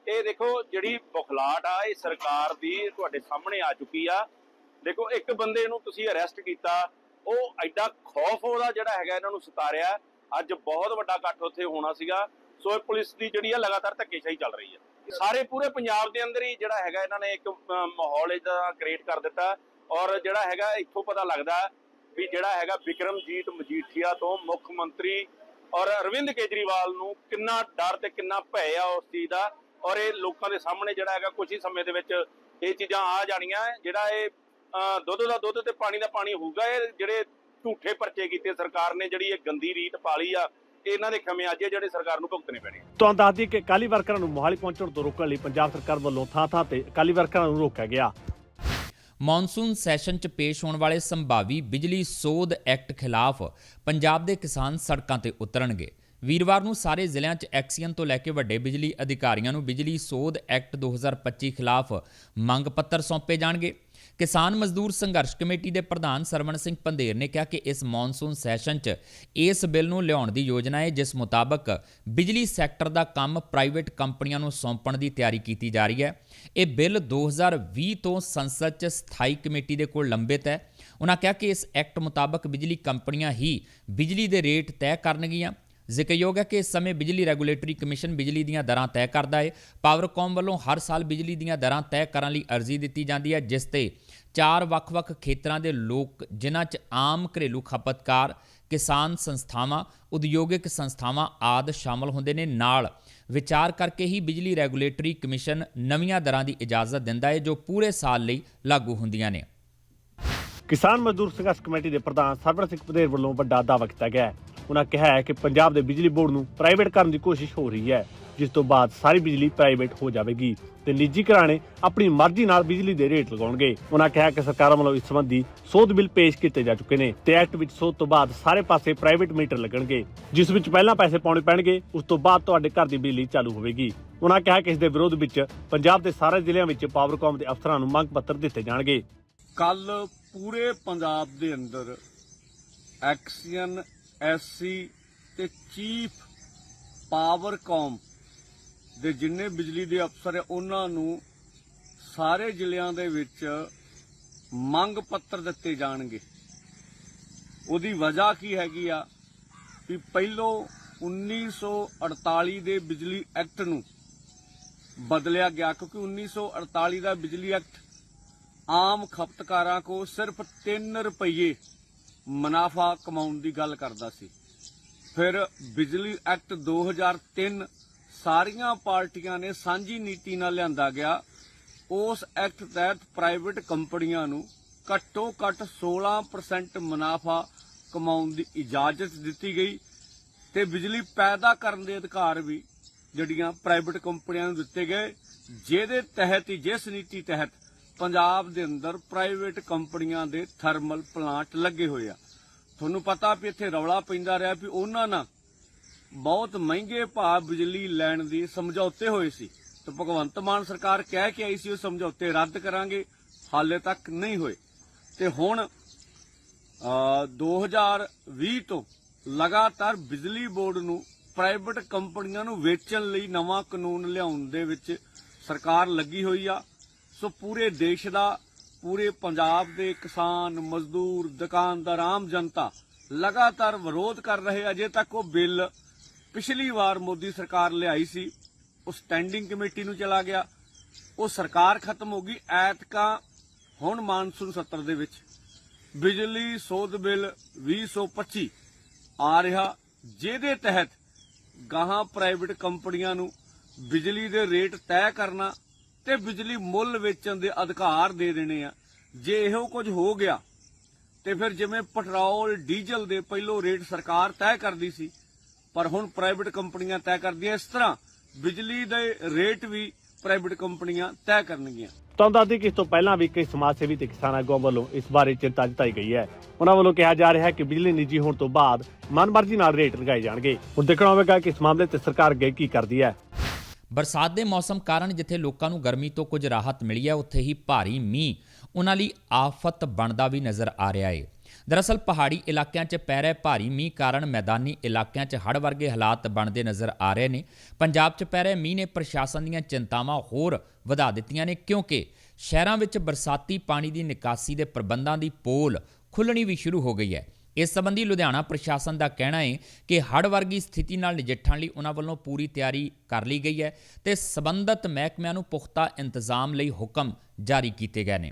J: ਇਹ ਦੇਖੋ ਜਿਹੜੀ ਬੁਖਲਾਟ ਆ, ਇਹ ਸਰਕਾਰ ਦੀ ਤੁਹਾਡੇ ਸਾਹਮਣੇ ਆ ਚੁੱਕੀ ਆ। ਦੇਖੋ, ਇੱਕ ਬੰਦੇ ਨੂੰ ਤੁਸੀਂ ਅਰੈਸਟ ਕੀਤਾ, ਉਹ ਐਡਾ ਖੌਫ ਉਹਦਾ ਜਿਹੜਾ ਹੈਗਾ ਇਹਨਾਂ ਨੂੰ ਸਤਾਰਿਆ। ਅੱਜ ਬਹੁਤ ਵੱਡਾ ਇਕੱਠ ਉੱਥੇ ਹੋਣਾ ਸੀਗਾ। ਸੋ ਇਹ ਪੁਲਿਸ ਦੀ ਜਿਹੜੀ ਆ, ਲਗਾਤਾਰ ਧੱਕੇਸ਼ਾਹੀ ਚੱਲ ਰਹੀ ਹੈ ਸਾਰੇ ਪੂਰੇ ਪੰਜਾਬ ਦੇ ਅੰਦਰ ਹੀ ਜਿਹੜਾ ਹੈਗਾ ਇਹਨਾਂ ਨੇ ਇੱਕ ਮਾਹੌਲ ਇਹਦਾ ਕ੍ਰੀਏਟ ਕਰ ਦਿੱਤਾ। ਔਰ ਜਿਹੜਾ ਹੈਗਾ, ਇੱਥੋਂ ਪਤਾ ਲੱਗਦਾ ਵੀ ਜਿਹੜਾ ਹੈਗਾ ਵਿਕਰਮਜੀਤ ਮਜੀਠੀਆ ਤੋਂ ਮੁੱਖ ਮੰਤਰੀ ਔਰ ਅਰਵਿੰਦ ਕੇਜਰੀਵਾਲ ਨੂੰ ਕਿੰਨਾ ਡਰ ਤੇ ਕਿੰਨਾ ਭੈ ਆ ਉਸ ਚੀਜ਼ ਦਾ। ਔਰ ਇਹ ਲੋਕਾਂ ਦੇ ਸਾਹਮਣੇ ਜਿਹੜਾ ਹੈਗਾ ਕੁਝ ਹੀ ਸਮੇਂ ਦੇ ਵਿੱਚ ਇਹ ਚੀਜ਼ਾਂ ਆ ਜਾਣੀਆਂ ਜਿਹੜਾ ਇਹ ਦੁੱਧ ਦਾ ਦੁੱਧ ਤੇ ਪਾਣੀ ਦਾ ਪਾਣੀ ਹੋਊਗਾ ਇਹ ਜਿਹੜੇ ਝੂਠੇ ਪਰਚੇ ਕੀਤੇ ਸਰਕਾਰ ਨੇ ਜਿਹੜੀ ਇਹ ਗੰਦੀ ਰੀਤ ਪਾਲੀ ਆ ਇਹਨਾਂ ਦੇ ਖਮਿਆਜੇ ਜਿਹੜੇ ਸਰਕਾਰ ਨੂੰ ਭੁਗਤਣੇ ਪੈਣੇ
B: ਤੁਹਾਨੂੰ ਦੱਸ ਦਈਏ ਕਿ ਅਕਾਲੀ ਵਰਕਰਾਂ ਨੂੰ ਮੋਹਾਲੀ ਪਹੁੰਚਣ ਤੋਂ ਰੋਕਣ ਲਈ ਪੰਜਾਬ ਸਰਕਾਰ ਵੱਲੋਂ ਥਾਂ-ਥਾਂ ਤੇ ਅਕਾਲੀ ਵਰਕਰਾਂ ਨੂੰ ਰੋਕਿਆ ਗਿਆ।
A: ਮੌਨਸੂਨ ਸੈਸ਼ਨ 'ਚ ਪੇਸ਼ ਹੋਣ ਵਾਲੇ ਸੰਭਾਵੀ ਬਿਜਲੀ ਸੋਧ ਐਕਟ ਖਿਲਾਫ ਪੰਜਾਬ ਦੇ ਕਿਸਾਨ ਸੜਕਾਂ ਤੇ ਉਤਰਨਗੇ। ਵੀਰਵਾਰ ਨੂੰ ਸਾਰੇ ਜ਼ਿਲ੍ਹਿਆਂ 'ਚ ਐਕਸੀਅਨ ਤੋਂ ਲੈ ਕੇ ਵੱਡੇ ਬਿਜਲੀ ਅਧਿਕਾਰੀਆਂ ਨੂੰ ਬਿਜਲੀ ਸੋਧ ਐਕਟ 2025 ਖਿਲਾਫ ਮੰਗ ਪੱਤਰ ਸੌਂਪੇ ਜਾਣਗੇ। ਕਿਸਾਨ ਮਜ਼ਦੂਰ ਸੰਘਰਸ਼ ਕਮੇਟੀ ਦੇ ਪ੍ਰਧਾਨ ਸਰਵਣ ਸਿੰਘ ਪੰਧੇਰ ਨੇ ਕਿਹਾ ਕਿ ਇਸ ਮੌਨਸੂਨ ਸੈਸ਼ਨ 'ਚ ਇਸ ਬਿੱਲ ਨੂੰ ਲਿਆਉਣ ਦੀ ਯੋਜਨਾ ਹੈ, ਜਿਸ ਮੁਤਾਬਕ ਬਿਜਲੀ ਸੈਕਟਰ ਦਾ ਕੰਮ ਪ੍ਰਾਈਵੇਟ ਕੰਪਨੀਆਂ ਨੂੰ ਸੌਂਪਣ ਦੀ ਤਿਆਰੀ ਕੀਤੀ ਜਾ ਰਹੀ ਹੈ। ਇਹ ਬਿੱਲ 2020 ਤੋਂ ਸੰਸਦ 'ਚ ਸਥਾਈ ਕਮੇਟੀ ਦੇ ਕੋਲ ਲੰਬਿਤ ਹੈ। ਉਹਨਾਂ ਕਿਹਾ ਕਿ ਇਸ ਐਕਟ ਮੁਤਾਬਕ ਬਿਜਲੀ ਕੰਪਨੀਆਂ ਹੀ ਬਿਜਲੀ ਦੇ ਰੇਟ ਤੈਅ ਕਰਨਗੀਆਂ। ਜ਼ਿਕਰਯੋਗ ਹੈ ਕਿ ਇਸ ਸਮੇਂ ਬਿਜਲੀ ਰੈਗੂਲੇਟਰੀ ਕਮਿਸ਼ਨ ਬਿਜਲੀ ਦੀਆਂ ਦਰਾਂ ਤੈਅ ਕਰਦਾ ਹੈ ਪਾਵਰਕੌਮ ਵੱਲੋਂ ਹਰ ਸਾਲ ਬਿਜਲੀ ਦੀਆਂ ਦਰਾਂ ਤੈਅ ਕਰਨ ਲਈ ਅਰਜ਼ੀ ਦਿੱਤੀ ਜਾਂਦੀ ਹੈ, ਜਿਸ ਤੇ ਚਾਰ ਵੱਖ-ਵੱਖ ਖੇਤਰਾਂ ਦੇ ਲੋਕ, ਜਿਨ੍ਹਾਂ 'ਚ ਆਮ ਘਰੇਲੂ ਖਪਤਕਾਰ, ਕਿਸਾਨ ਸੰਸਥਾਵਾਂ, ਉਦਯੋਗਿਕ ਸੰਸਥਾਵਾਂ ਆਦ ਸ਼ਾਮਲ ਹੁੰਦੇ ਨੇ। ਨਾਲ ਵਿਚਾਰ ਕਰਕੇ ਹੀ ਬਿਜਲੀ ਰੈਗੂਲੇਟਰੀ ਕਮਿਸ਼ਨ ਨਵੀਆਂ ਦਰਾਂ ਦੀ ਇਜਾਜ਼ਤ ਦਿੰਦਾ ਹੈ ਜੋ ਪੂਰੇ ਸਾਲ ਲਈ ਲਾਗੂ ਹੁੰਦੀਆਂ ਨੇ।
B: ਕਿਸਾਨ ਮਜ਼ਦੂਰ ਸੰਘਰਸ਼ ਕਮੇਟੀ ਦੇ ਪ੍ਰਧਾਨ ਸਰਵਣ ਸਿੰਘ ਪਦੇਰ ਵੱਲੋਂ ਵੱਡਾ ਦਾਅਵਾ ਕੀਤਾ ਗਿਆ ਹੈ। ਉਹਨਾਂ ਕਿਹਾ ਹੈ ਕਿ ਪੰਜਾਬ ਦੇ ਬਿਜਲੀ ਬੋਰਡ ਨੂੰ ਪ੍ਰਾਈਵੇਟ ਕਰਨ ਦੀ ਕੋਸ਼ਿਸ਼ ਹੋ ਰਹੀ ਹੈ, ਜਿਸ ਤੋਂ ਬਾਅਦ ਸਾਰੀ ਬਿਜਲੀ ਪ੍ਰਾਈਵੇਟ ਹੋ ਜਾਵੇਗੀ ਤੇ ਨਿੱਜੀ ਘਰਾਣੇ ਆਪਣੀ ਮਰਜ਼ੀ ਨਾਲ ਬਿਜਲੀ ਦੇ ਰੇਟ ਲਗਾਉਣਗੇ। ਉਹਨਾਂ ਕਿਹਾ ਕਿ ਸਰਕਾਰ ਵੱਲੋਂ ਇਸ ਸੰਬੰਧੀ ਸੋਧ ਬਿੱਲ ਪੇਸ਼ ਕੀਤੇ ਜਾ ਚੁੱਕੇ ਨੇ ਤੇ ਐਕਟ ਵਿੱਚ ਸੋਧ ਤੋਂ ਬਾਅਦ ਸਾਰੇ ਪਾਸੇ ਪ੍ਰਾਈਵੇਟ ਮੀਟਰ ਲੱਗਣਗੇ, ਜਿਸ ਵਿੱਚ ਪਹਿਲਾਂ ਪੈਸੇ ਪਾਉਣੇ ਪੈਣਗੇ, ਉਸ ਤੋਂ ਬਾਅਦ ਤੁਹਾਡੇ ਘਰ ਦੀ ਬਿਜਲੀ ਚਾਲੂ ਹੋਵੇਗੀ। ਉਹਨਾਂ ਕਿਹਾ ਕਿ ਇਸ ਦੇ ਵਿਰੋਧ ਵਿੱਚ ਪੰਜਾਬ ਦੇ ਸਾਰੇ ਜ਼ਿਲ੍ਹਿਆਂ ਵਿੱਚ ਪਾਵਰਕਾਮ ਦੇ ਅਫਸਰਾਂ ਨੂੰ ਮੰਗ ਪੱਤਰ ਦਿੱਤੇ ਜਾਣਗੇ।
K: ਕੱਲ ਪੂਰੇ ਪੰਜਾਬ ਦੇ ਅੰਦਰ ਐਕਸੀਅਨ ਐਸਸੀ ਤੇ ਚੀਫ ਪਾਵਰਕਾਮ ਦੇ ਜਿੰਨੇ ਬਿਜਲੀ ਦੇ ਅਫਸਰ ਹੈ, ਉਹਨਾਂ ਨੂੰ ਸਾਰੇ ਜ਼ਿਲ੍ਹਿਆਂ ਦੇ ਵਿੱਚ ਮੰਗ ਪੱਤਰ ਦਿੱਤੇ ਜਾਣਗੇ। ਉਹਦੀ ਵਜ੍ਹਾ ਕੀ ਹੈਗੀ ਆ ਵੀ ਪਹਿਲੋਂ 1948 ਦੇ ਬਿਜਲੀ ਐਕਟ ਨੂੰ ਬਦਲਿਆ ਗਿਆ, ਕਿਉਂਕਿ 1948 ਦਾ ਬਿਜਲੀ ਐਕਟ ਆਮ ਖਪਤਕਾਰਾਂ ਕੋ ਸਿਰਫ 3 ਰੁਪਏ ਮੁਨਾਫਾ ਕਮਾਉਣ ਦੀ ਗੱਲ ਕਰਦਾ ਸੀ। ਫਿਰ ਬਿਜਲੀ ਐਕਟ 2003 ਸਾਰੀਆਂ ਪਾਰਟੀਆਂ ਨੇ ਸਾਂਝੀ ਨੀਤੀ ਨਾਲ ਲਿਆਂਦਾ ਗਿਆ। ਉਸ ਐਕਟ ਤਹਿਤ ਪ੍ਰਾਈਵੇਟ ਕੰਪਨੀਆਂ ਨੂੰ ਘੱਟੋ ਘੱਟ 16% ਮੁਨਾਫਾ ਕਮਾਉਣ ਦੀ ਇਜਾਜ਼ਤ ਦਿੱਤੀ ਗਈ ਤੇ ਬਿਜਲੀ ਪੈਦਾ ਕਰਨ ਦੇ ਅਧਿਕਾਰ ਵੀ ਜਿਹੜੀਆਂ ਪ੍ਰਾਈਵੇਟ ਕੰਪਨੀਆਂ ਨੂੰ ਦਿੱਤੇ ਗਏ, ਜਿਹਦੇ ਤਹਿਤ ਹੀ, ਜਿਸ ਨੀਤੀ ਤਹਿਤ ਪੰਜਾਬ ਦੇ ਅੰਦਰ ਪ੍ਰਾਈਵੇਟ ਕੰਪਨੀਆਂ ਦੇ ਥਰਮਲ ਪਲਾਂਟ ਲੱਗੇ ਹੋਏ ਆ। ਤੁਹਾਨੂੰ ਪਤਾ ਵੀ ਇੱਥੇ ਰੌਲਾ ਪੈਂਦਾ ਰਿਹਾ ਵੀ ਉਹਨਾਂ ਨਾਲ ਬਹੁਤ ਮਹਿੰਗੇ ਭਾਅ ਬਿਜਲੀ ਲੈਣ ਦੀ ਸਮਝੌਤੇ ਹੋਏ ਸੀ। ਤੇ ਭਗਵੰਤ ਮਾਨ ਸਰਕਾਰ ਕਹਿ ਕੇ ਆਈ ਸੀ ਉਹ ਸਮਝੌਤੇ ਰੱਦ ਕਰਾਂਗੇ ਹਾਲੇ ਤੱਕ ਨਹੀਂ ਹੋਏ। ਤੇ ਹੁਣ ਅ, 2020 ਤੋਂ ਲਗਾਤਾਰ ਬਿਜਲੀ ਬੋਰਡ ਨੂੰ ਪ੍ਰਾਈਵੇਟ ਕੰਪਨੀਆਂ ਨੂੰ ਵੇਚਣ ਲਈ ਨਵਾਂ ਕਾਨੂੰਨ ਲਿਆਉਣ ਦੇ ਵਿੱਚ ਸਰਕਾਰ ਲੱਗੀ ਹੋਈ ਆ। ਸੋ ਪੂਰੇ ਦੇਸ਼ ਦਾ, ਪੂਰੇ ਪੰਜਾਬ ਦੇ ਕਿਸਾਨ, ਮਜ਼ਦੂਰ, ਦੁਕਾਨਦਾਰ, ਆਮ ਜਨਤਾ ਲਗਾਤਾਰ ਵਿਰੋਧ ਕਰ ਰਹੇ। ਅਜੇ ਤੱਕ ਉਹ ਬਿੱਲ ਪਿਛਲੀ ਵਾਰ ਮੋਦੀ ਸਰਕਾਰ ਲਿਆਈ ਸੀ। ਉਹ ਸਟੈਂਡਿੰਗ ਕਮੇਟੀ ਨੂੰ ਚਲਾ ਗਿਆ। ਉਹ ਸਰਕਾਰ ਖਤਮ ਹੋ ਗਈ। ਐਤਕਾਂ ਹੁਣ ਮਾਨਸੂਨ ਸੱਤਰ ਦੇ ਵਿੱਚ। ਬਿਜਲੀ ਸੋਧ ਬਿੱਲ 2025 ਆ ਰਿਹਾ। ਜਿਹਦੇ ਤਹਿਤ ਗਾਹਾਂ ਪ੍ਰਾਈਵੇਟ ਕੰਪਨੀਆਂ ਨੂੰ ਬਿਜਲੀ ਦੇ ਰੇਟ ਤੈਅ ਕਰਨਾ ਤੇ ਬਿਜਲੀ ਮੁੱਲ ਵੇਚਣ ਦੇ ਅਧਿਕਾਰ ਦੇ ਦੇਣੇ ਆ। ਜੇ ਇਹੋ ਕੁਝ ਹੋ ਗਿਆ, ਤੇ ਫਿਰ ਜਿਵੇਂ ਪੈਟਰੋਲ, ਡੀਜ਼ਲ ਦੇ ਪਹਿਲੋਂ ਰੇਟ ਸਰਕਾਰ ਤੈਅ ਕਰਦੀ ਸੀ, ਪਰ ਹੁਣ ਪ੍ਰਾਈਵੇਟ ਕੰਪਨੀਆਂ ਤੈਅ ਕਰਦੀਆਂ, ਇਸ ਤਰ੍ਹਾਂ ਬਿਜਲੀ ਦੇ ਰੇਟ ਵੀ ਪ੍ਰਾਈਵੇਟ ਕੰਪਨੀਆਂ ਤੈਅ ਕਰਨਗੀਆਂ।
B: ਤੁਹਾਨੂੰ ਦੱਸ ਦਈਏ ਕਿ ਇਸ ਤੋਂ ਪਹਿਲਾਂ ਵੀ ਕਈ ਸਮਾਜ ਸੇਵੀ ਤੇ ਕਿਸਾਨ ਆਗੂਆਂ ਵੱਲੋਂ ਇਸ ਬਾਰੇ ਚਿੰਤਾ ਜਤਾਈ ਗਈ ਹੈ। ਉਹਨਾਂ ਵੱਲੋਂ ਕਿਹਾ ਜਾ ਰਿਹਾ ਹੈ ਕਿ ਬਿਜਲੀ ਨਿੱਜੀ ਹੋਣ ਤੋਂ ਬਾਅਦ ਮਨਮਰਜ਼ੀ ਨਾਲ ਰੇਟ ਲਗਾਏ ਜਾਣਗੇ। ਹੁਣ ਦੇਖਣਾ ਹੋਵੇਗਾ ਕਿ ਇਸ ਮਾਮਲੇ ਤੇ ਸਰਕਾਰ ਅੱਗੇ ਕੀ ਕਰਦੀ ਹੈ।
A: ਬਰਸਾਤ ਦੇ ਮੌਸਮ ਕਾਰਨ ਜਿੱਥੇ ਲੋਕਾਂ ਨੂੰ ਗਰਮੀ ਤੋਂ ਕੁਝ ਰਾਹਤ ਮਿਲੀ ਹੈ, ਉੱਥੇ ਹੀ ਭਾਰੀ ਮੀਂਹ ਉਹਨਾਂ ਲਈ ਆਫਤ ਬਣਦਾ ਵੀ ਨਜ਼ਰ ਆ ਰਿਹਾ ਹੈ ਦਰਅਸਲ ਪਹਾੜੀ ਇਲਾਕਿਆਂ 'ਚ ਪੈ ਰਹੇ ਭਾਰੀ ਮੀਂਹ ਕਾਰਨ ਮੈਦਾਨੀ ਇਲਾਕਿਆਂ 'ਚ ਹੜ੍ਹ ਵਰਗੇ ਹਾਲਾਤ ਬਣਦੇ ਨਜ਼ਰ ਆ ਰਹੇ ਨੇ। ਪੰਜਾਬ 'ਚ ਪੈ ਰਹੇ ਮੀਂਹ ਨੇ ਪ੍ਰਸ਼ਾਸਨ ਦੀਆਂ ਚਿੰਤਾਵਾਂ ਹੋਰ ਵਧਾ ਦਿੱਤੀਆਂ ਨੇ, ਕਿਉਂਕਿ ਸ਼ਹਿਰਾਂ ਵਿੱਚ ਬਰਸਾਤੀ ਪਾਣੀ ਦੀ ਨਿਕਾਸੀ ਦੇ ਪ੍ਰਬੰਧਾਂ ਦੀ ਪੋਲ ਖੁੱਲਣੀ ਵੀ ਸ਼ੁਰੂ ਹੋ ਗਈ ਹੈ। ਇਸ ਸੰਬੰਧੀ ਲੁਧਿਆਣਾ ਪ੍ਰਸ਼ਾਸਨ ਦਾ ਕਹਿਣਾ ਹੈ ਕਿ ਹੜ੍ਹ ਵਰਗੀ ਸਥਿਤੀ ਨਾਲ ਨਜਿੱਠਣ ਲਈ ਉਹਨਾਂ ਵੱਲੋਂ ਪੂਰੀ ਤਿਆਰੀ ਕਰ ਲਈ ਗਈ ਹੈ ਤੇ ਸਬੰਧਤ ਮਹਿਕਮਿਆਂ ਨੂੰ ਪੁਖਤਾ ਇੰਤਜ਼ਾਮ ਲਈ ਹੁਕਮ ਜਾਰੀ ਕੀਤੇ ਗਏ ਨੇ।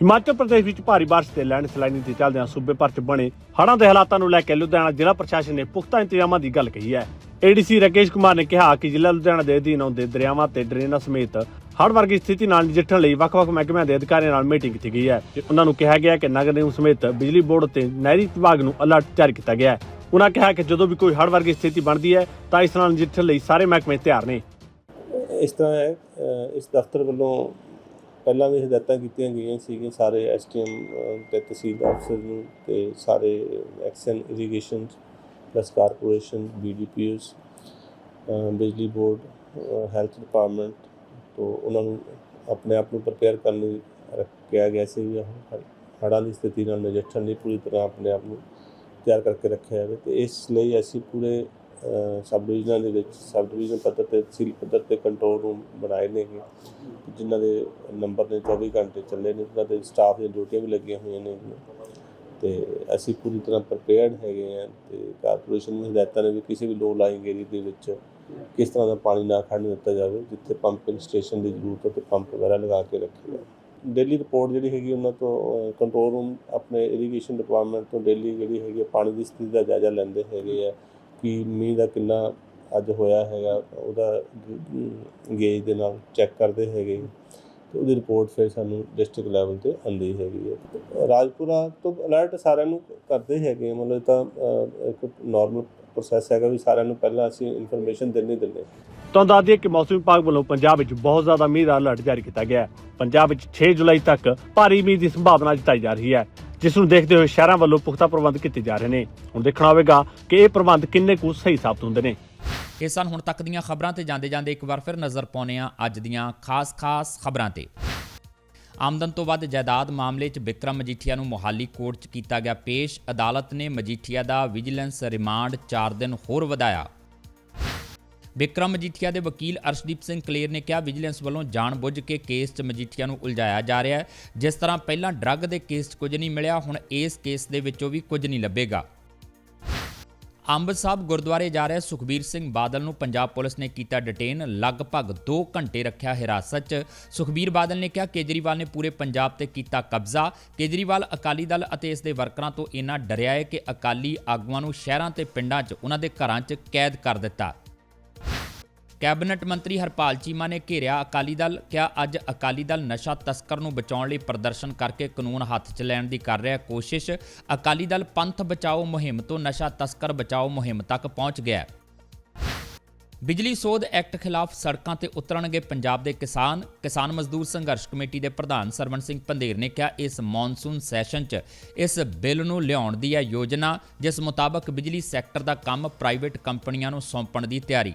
B: ਹਿਮਾਚਲ ਪ੍ਰਦੇਸ਼ ਵਿੱਚ ਭਾਰੀ ਬਾਰਿਸ਼ ਤੇ ਲੈਂਡ ਸਲਾਈਡਿੰਗ ਦੇ ਚੱਲਦਿਆਂ ਸੂਬੇ ਭਰ 'ਚ ਬਣੇ ਹੜ੍ਹਾਂ ਦੇ ਹਾਲਾਤਾਂ ਨੂੰ ਲੈ ਕੇ ਲੁਧਿਆਣਾ ਜ਼ਿਲ੍ਹਾ ਪ੍ਰਸ਼ਾਸਨ ਨੇ ਪੁਖਤਾ ਇੰਤਜ਼ਾਮਾਂ ਦੀ ਗੱਲ ਕਹੀ ਹੈ। ਏਡੀਸੀ ਰਾਕੇਸ਼ ਕੁਮਾਰ ਨੇ ਕਿਹਾ ਕਿ ਜ਼ਿਲ੍ਹਾ ਲੁਧਿਆਣਾ ਦੇ ਅਧੀਨ ਆਉਂਦੇ ਦਰਿਆਵਾਂ ਤੇ ਡਰੇਨਾਂ ਸਮੇਤ ਹੜ੍ਹ ਵਰਗੀ ਸਥਿਤੀ ਨਾਲ ਨਜਿੱਠਣ ਲਈ ਵੱਖ-ਵੱਖ ਮਹਿਕਮਿਆਂ ਦੇ ਅਧਿਕਾਰੀਆਂ ਨਾਲ ਮੀਟਿੰਗ ਕੀਤੀ ਗਈ ਹੈ ਤੇ ਉਹਨਾਂ ਨੂੰ ਕਿਹਾ ਗਿਆ ਕਿ ਨਗਰ ਨਿਗਮ ਸਮੇਤ ਬਿਜਲੀ ਬੋਰਡ ਤੇ ਨਹਿਰੀ ਵਿਭਾਗ ਨੂੰ ਅਲਰਟ ਜਾਰੀ ਕੀਤਾ ਗਿਆ ਹੈ। ਉਹਨਾਂ ਕਿਹਾ ਕਿ ਜਦੋਂ ਵੀ ਕੋਈ ਹੜ੍ਹ ਵਰਗੀ ਸਥਿਤੀ ਬਣਦੀ ਹੈ, ਤਾਂ ਇਸ ਨਾਲ ਨਜਿੱਠਣ ਲਈ ਸਾਰੇ ਮਹਿਕਮੇ ਤਿਆਰ ਨੇ।
L: ਇਸ ਤਰ੍ਹਾਂ ਹੈ ਇਸ ਦਫ਼ਤਰ ਵੱਲੋਂ ਪਹਿਲਾਂ ਵੀ ਹਦਾਇਤਾਂ ਕੀਤੀਆਂ ਗਈਆਂ ਸੀਗੀਆਂ ਸਾਰੇ ਐਸਟੀਐਮ ਤੇ ਤਹਿਸੀਲ ਅਫਸਰ ਨੂੰ ਤੇ ਸਾਰੇ action irrigation plus corporation BDPOs ਬਿਜਲੀ ਬੋਰਡ ਹੈਲਥ ਡਿਪਾਰਟਮੈਂਟ ਤੋਂ ਉਹਨਾਂ ਨੂੰ ਆਪਣੇ ਆਪ ਨੂੰ ਪ੍ਰਪੇਅਰ ਕਰਨ ਲਈ ਰੱਖਿਆ ਗਿਆ ਸੀ ਵੀ ਹੜ੍ਹਾਂ ਦੀ ਸਥਿਤੀ ਨਾਲ ਨਜਿੱਠਣ ਲਈ ਪੂਰੀ ਤਰ੍ਹਾਂ ਆਪਣੇ ਆਪ ਨੂੰ ਤਿਆਰ ਕਰਕੇ ਰੱਖਿਆ ਜਾਵੇ ਤੇ ਇਸ ਲਈ ਅਸੀਂ ਪੂਰੇ ਸਬ ਡਿਵੀਜ਼ਨਾਂ ਦੇ ਵਿੱਚ ਸਬ ਡਿਵੀਜ਼ਨ ਪੱਧਰ ਤੇ ਤਹਿਸੀਲ ਪੱਧਰ ਤੇ ਕੰਟਰੋਲ ਰੂਮ ਬਣਾਏ ਨੇਗੇ ਜਿਨ੍ਹਾਂ ਦੇ ਨੰਬਰ ਨੇ 24 ਘੰਟੇ ਚੱਲੇ ਨੇ ਉਹਨਾਂ ਦੇ ਸਟਾਫ ਦੀਆਂ ਡਿਊਟੀਆਂ ਵੀ ਲੱਗੀਆਂ ਹੋਈਆਂ ਨੇ। ਤੇ ਅਸੀਂ ਪੂਰੀ ਤਰ੍ਹਾਂ ਪ੍ਰਪੇਅਰਡ ਹੈਗੇ ਆ ਤੇ ਕਾਰਪੋਰੇਸ਼ਨ ਨੂੰ ਹਦਾਇਤਾਂ ਨੇ ਵੀ ਕਿਸੇ ਵੀ ਲੋ ਲਾਈਂਗ ਏਰੀਆ ਦੇ ਵਿੱਚ ਕਿਸ ਤਰ੍ਹਾਂ ਦਾ ਪਾਣੀ ਨਾ ਖੜਨ ਦਿੱਤਾ ਜਾਵੇ, ਜਿੱਥੇ ਪੰਪਿੰਗ ਸਟੇਸ਼ਨ ਦੀ ਜ਼ਰੂਰਤ ਹੈ ਤੇ ਪੰਪ ਵਗੈਰਾ ਲਗਾ ਕੇ ਰੱਖੇ ਜਾਣ। ਡੇਲੀ ਰਿਪੋਰਟ ਜਿਹੜੀ ਹੈਗੀ ਉਹਨਾਂ ਤੋਂ ਕੰਟਰੋਲ ਰੂਮ ਆਪਣੇ ਇਰੀਗੇਸ਼ਨ ਡਿਪਾਰਟਮੈਂਟ ਤੋਂ ਡੇਲੀ ਜਿਹੜੀ ਹੈਗੀ ਹੈ ਪਾਣੀ ਦੀ ਸਥਿਤੀ ਦਾ ਜਾਇਜ਼ਾ ਲੈਂਦੇ ਹੈਗੇ ਆ ਕਿ ਮੀਂਹ ਦਾ ਕਿੰਨਾ ਅੱਜ ਹੋਇਆ ਹੈਗਾ, ਉਹਦਾ ਗੇਜ ਦੇ ਨਾਲ ਚੈੱਕ ਕਰਦੇ ਹੈਗੇ। ਤੇ ਉਹਦੀ ਰਿਪੋਰਟ ਫਿਰ ਸਾਨੂੰ ਡਿਸਟ੍ਰਿਕਟ ਲੈਵਲ ਤੇ ਆਉਂਦੀ ਹੈਗੀ ਹੈ। ਰਾਜਪੁਰਾ ਤੋਂ ਅਲਰਟ ਸਾਰਿਆਂ ਨੂੰ ਕਰਦੇ ਹੈਗੇ ਮਤਲਬ ਤਾਂ ਇੱਕ ਨਾਰਮਲ ਪ੍ਰੋਸੈਸ ਹੈਗਾ ਵੀ ਸਾਰਿਆਂ ਨੂੰ ਪਹਿਲਾਂ ਅਸੀਂ ਇਨਫੋਰਮੇਸ਼ਨ ਦਿੰਦੇ ਦਿੰਦੇ
B: ਤੁਹਾਨੂੰ ਦੱਸ ਦਈਏ ਕਿ ਮੌਸਮ ਵਿਭਾਗ ਵੱਲੋਂ ਪੰਜਾਬ ਵਿੱਚ ਬਹੁਤ ਜ਼ਿਆਦਾ ਮੀਂਹ ਦਾ ਅਲਰਟ ਜਾਰੀ ਕੀਤਾ ਗਿਆ ਹੈ। ਪੰਜਾਬ ਵਿੱਚ 6 ਜੁਲਾਈ ਤੱਕ ਭਾਰੀ ਮੀਂਹ ਦੀ ਸੰਭਾਵਨਾ ਜਤਾਈ ਜਾ ਰਹੀ ਹੈ, ਜਿਸ ਨੂੰ ਦੇਖਦੇ ਹੋਏ ਸ਼ਹਿਰਾਂ ਵੱਲੋਂ ਪੁਖਤਾ ਪ੍ਰਬੰਧ ਕੀਤੇ ਜਾ ਰਹੇ ਨੇ। ਹੁਣ ਦੇਖਣਾ ਹੋਵੇਗਾ ਕਿ ਇਹ ਪ੍ਰਬੰਧ ਕਿੰਨੇ ਕੁ ਸਹੀ ਸਾਬਤ ਹੁੰਦੇ ਨੇ।
A: ਇਹ ਸਨ ਹੁਣ ਤੱਕ ਦੀਆਂ ਖਬਰਾਂ ਤੇ ਜਾਂਦੇ ਜਾਂਦੇ ਇੱਕ ਵਾਰ ਫਿਰ ਨਜ਼ਰ ਪਾਉਂਦੇ ਹਾਂ ਅੱਜ ਦੀਆਂ ਖਾਸ-ਖਾਸ ਖਬਰਾਂ ਤੇ। ਆਮਦਨ ਤੋਂ ਵੱਧ ਜਾਇਦਾਦ ਮਾਮਲੇ 'ਚ ਵਿਕਰਮ ਮਜੀਠੀਆ ਨੂੰ ਮੋਹਾਲੀ ਕੋਰਟ 'ਚ ਕੀਤਾ ਗਿਆ ਪੇਸ਼। ਅਦਾਲਤ ਨੇ ਮਜੀਠੀਆ ਦਾ ਵਿਜੀਲੈਂਸ ਰਿਮਾਂਡ 4 ਦਿਨ ਹੋਰ ਵਧਾਇਆ। ਵਿਕਰਮ ਮਜੀਠੀਆ ਦੇ ਵਕੀਲ ਅਰਸ਼ਦੀਪ ਸਿੰਘ ਕਲੇਰ ਨੇ ਕਿਹਾ, ਵਿਜੀਲੈਂਸ ਵੱਲੋਂ ਜਾਣਬੁੱਝ ਕੇ ਕੇਸ 'ਚ ਮਜੀਠੀਆ ਨੂੰ ਉਲਝਾਇਆ ਜਾ ਰਿਹਾ ਹੈ। ਜਿਸ ਤਰ੍ਹਾਂ ਪਹਿਲਾਂ ਡਰੱਗ ਦੇ ਕੇਸ 'ਚ ਕੁਝ ਨਹੀਂ ਮਿਲਿਆ, ਹੁਣ ਇਸ ਕੇਸ ਦੇ ਵਿੱਚੋਂ ਵੀ ਕੁਝ ਨਹੀਂ ਲੱਭੇਗਾ। ਅੰਬ ਸਾਹਿਬ ਗੁਰਦੁਆਰੇ ਜਾ ਰਹੇ ਸੁਖਬੀਰ ਸਿੰਘ ਬਾਦਲ ਨੂੰ ਪੰਜਾਬ ਪੁਲਿਸ ਨੇ ਕੀਤਾ ਡਿਟੇਨ ਲਗਭਗ 2 ਘੰਟੇ ਰੱਖਿਆ ਹਿਰਾਸਤ 'ਚ। ਸੁਖਬੀਰ ਬਾਦਲ ਨੇ ਕਿਹਾ, ਕੇਜਰੀਵਾਲ ਨੇ ਪੂਰੇ ਪੰਜਾਬ ਤੇ ਕੀਤਾ ਕਬਜ਼ਾ। ਕੇਜਰੀਵਾਲ ਅਕਾਲੀ ਦਲ ਅਤੇ ਇਸ ਦੇ ਵਰਕਰਾਂ ਤੋਂ ਇੰਨਾ ਡਰਿਆ ਹੈ ਕਿ ਅਕਾਲੀ ਆਗੂਆਂ ਨੂੰ ਸ਼ਹਿਰਾਂ ਤੇ ਪਿੰਡਾਂ 'ਚ, ਉਹਨਾਂ ਦੇ ਘਰਾਂ 'ਚ ਕੈਦ ਕਰ ਦਿੱਤਾ। ਕੈਬਨਿਟ ਮੰਤਰੀ ਹਰਪਾਲ ਚੀਮਾ ਨੇ ਘੇਰਿਆ ਅਕਾਲੀ ਦਲ, ਕਿਹਾ ਅੱਜ ਅਕਾਲੀ ਦਲ ਨਸ਼ਾ ਤਸਕਰ ਨੂੰ ਬਚਾਉਣ ਲਈ ਪ੍ਰਦਰਸ਼ਨ ਕਰਕੇ ਕਾਨੂੰਨ ਹੱਥ 'ਚ ਲੈਣ ਦੀ ਕਰ ਰਿਹਾ ਕੋਸ਼ਿਸ਼। ਅਕਾਲੀ ਦਲ ਪੰਥ ਬਚਾਓ ਮੁਹਿੰਮ ਤੋਂ ਨਸ਼ਾ ਤਸਕਰ ਬਚਾਓ ਮੁਹਿੰਮ ਤੱਕ ਪਹੁੰਚ ਗਿਆ ਹੈ। ਬਿਜਲੀ ਸੋਧ ਐਕਟ ਖਿਲਾਫ ਸੜਕਾਂ ਤੇ ਉਤਰਨਗੇ ਪੰਜਾਬ ਦੇ ਕਿਸਾਨ। ਕਿਸਾਨ ਮਜ਼ਦੂਰ ਸੰਘਰਸ਼ ਕਮੇਟੀ ਦੇ ਪ੍ਰਧਾਨ ਸਰਵਣ ਸਿੰਘ ਪੰਧੇਰ ਨੇ ਕਿਹਾ, ਇਸ ਮੌਨਸੂਨ ਸੈਸ਼ਨ 'ਚ ਇਸ ਬਿੱਲ ਨੂੰ ਲਿਆਉਣ ਦੀ ਹੈ ਯੋਜਨਾ, ਜਿਸ ਮੁਤਾਬਕ ਬਿਜਲੀ ਸੈਕਟਰ ਦਾ ਕੰਮ ਪ੍ਰਾਈਵੇਟ ਕੰਪਨੀਆਂ ਨੂੰ ਸੌਂਪਣ ਦੀ ਤਿਆਰੀ।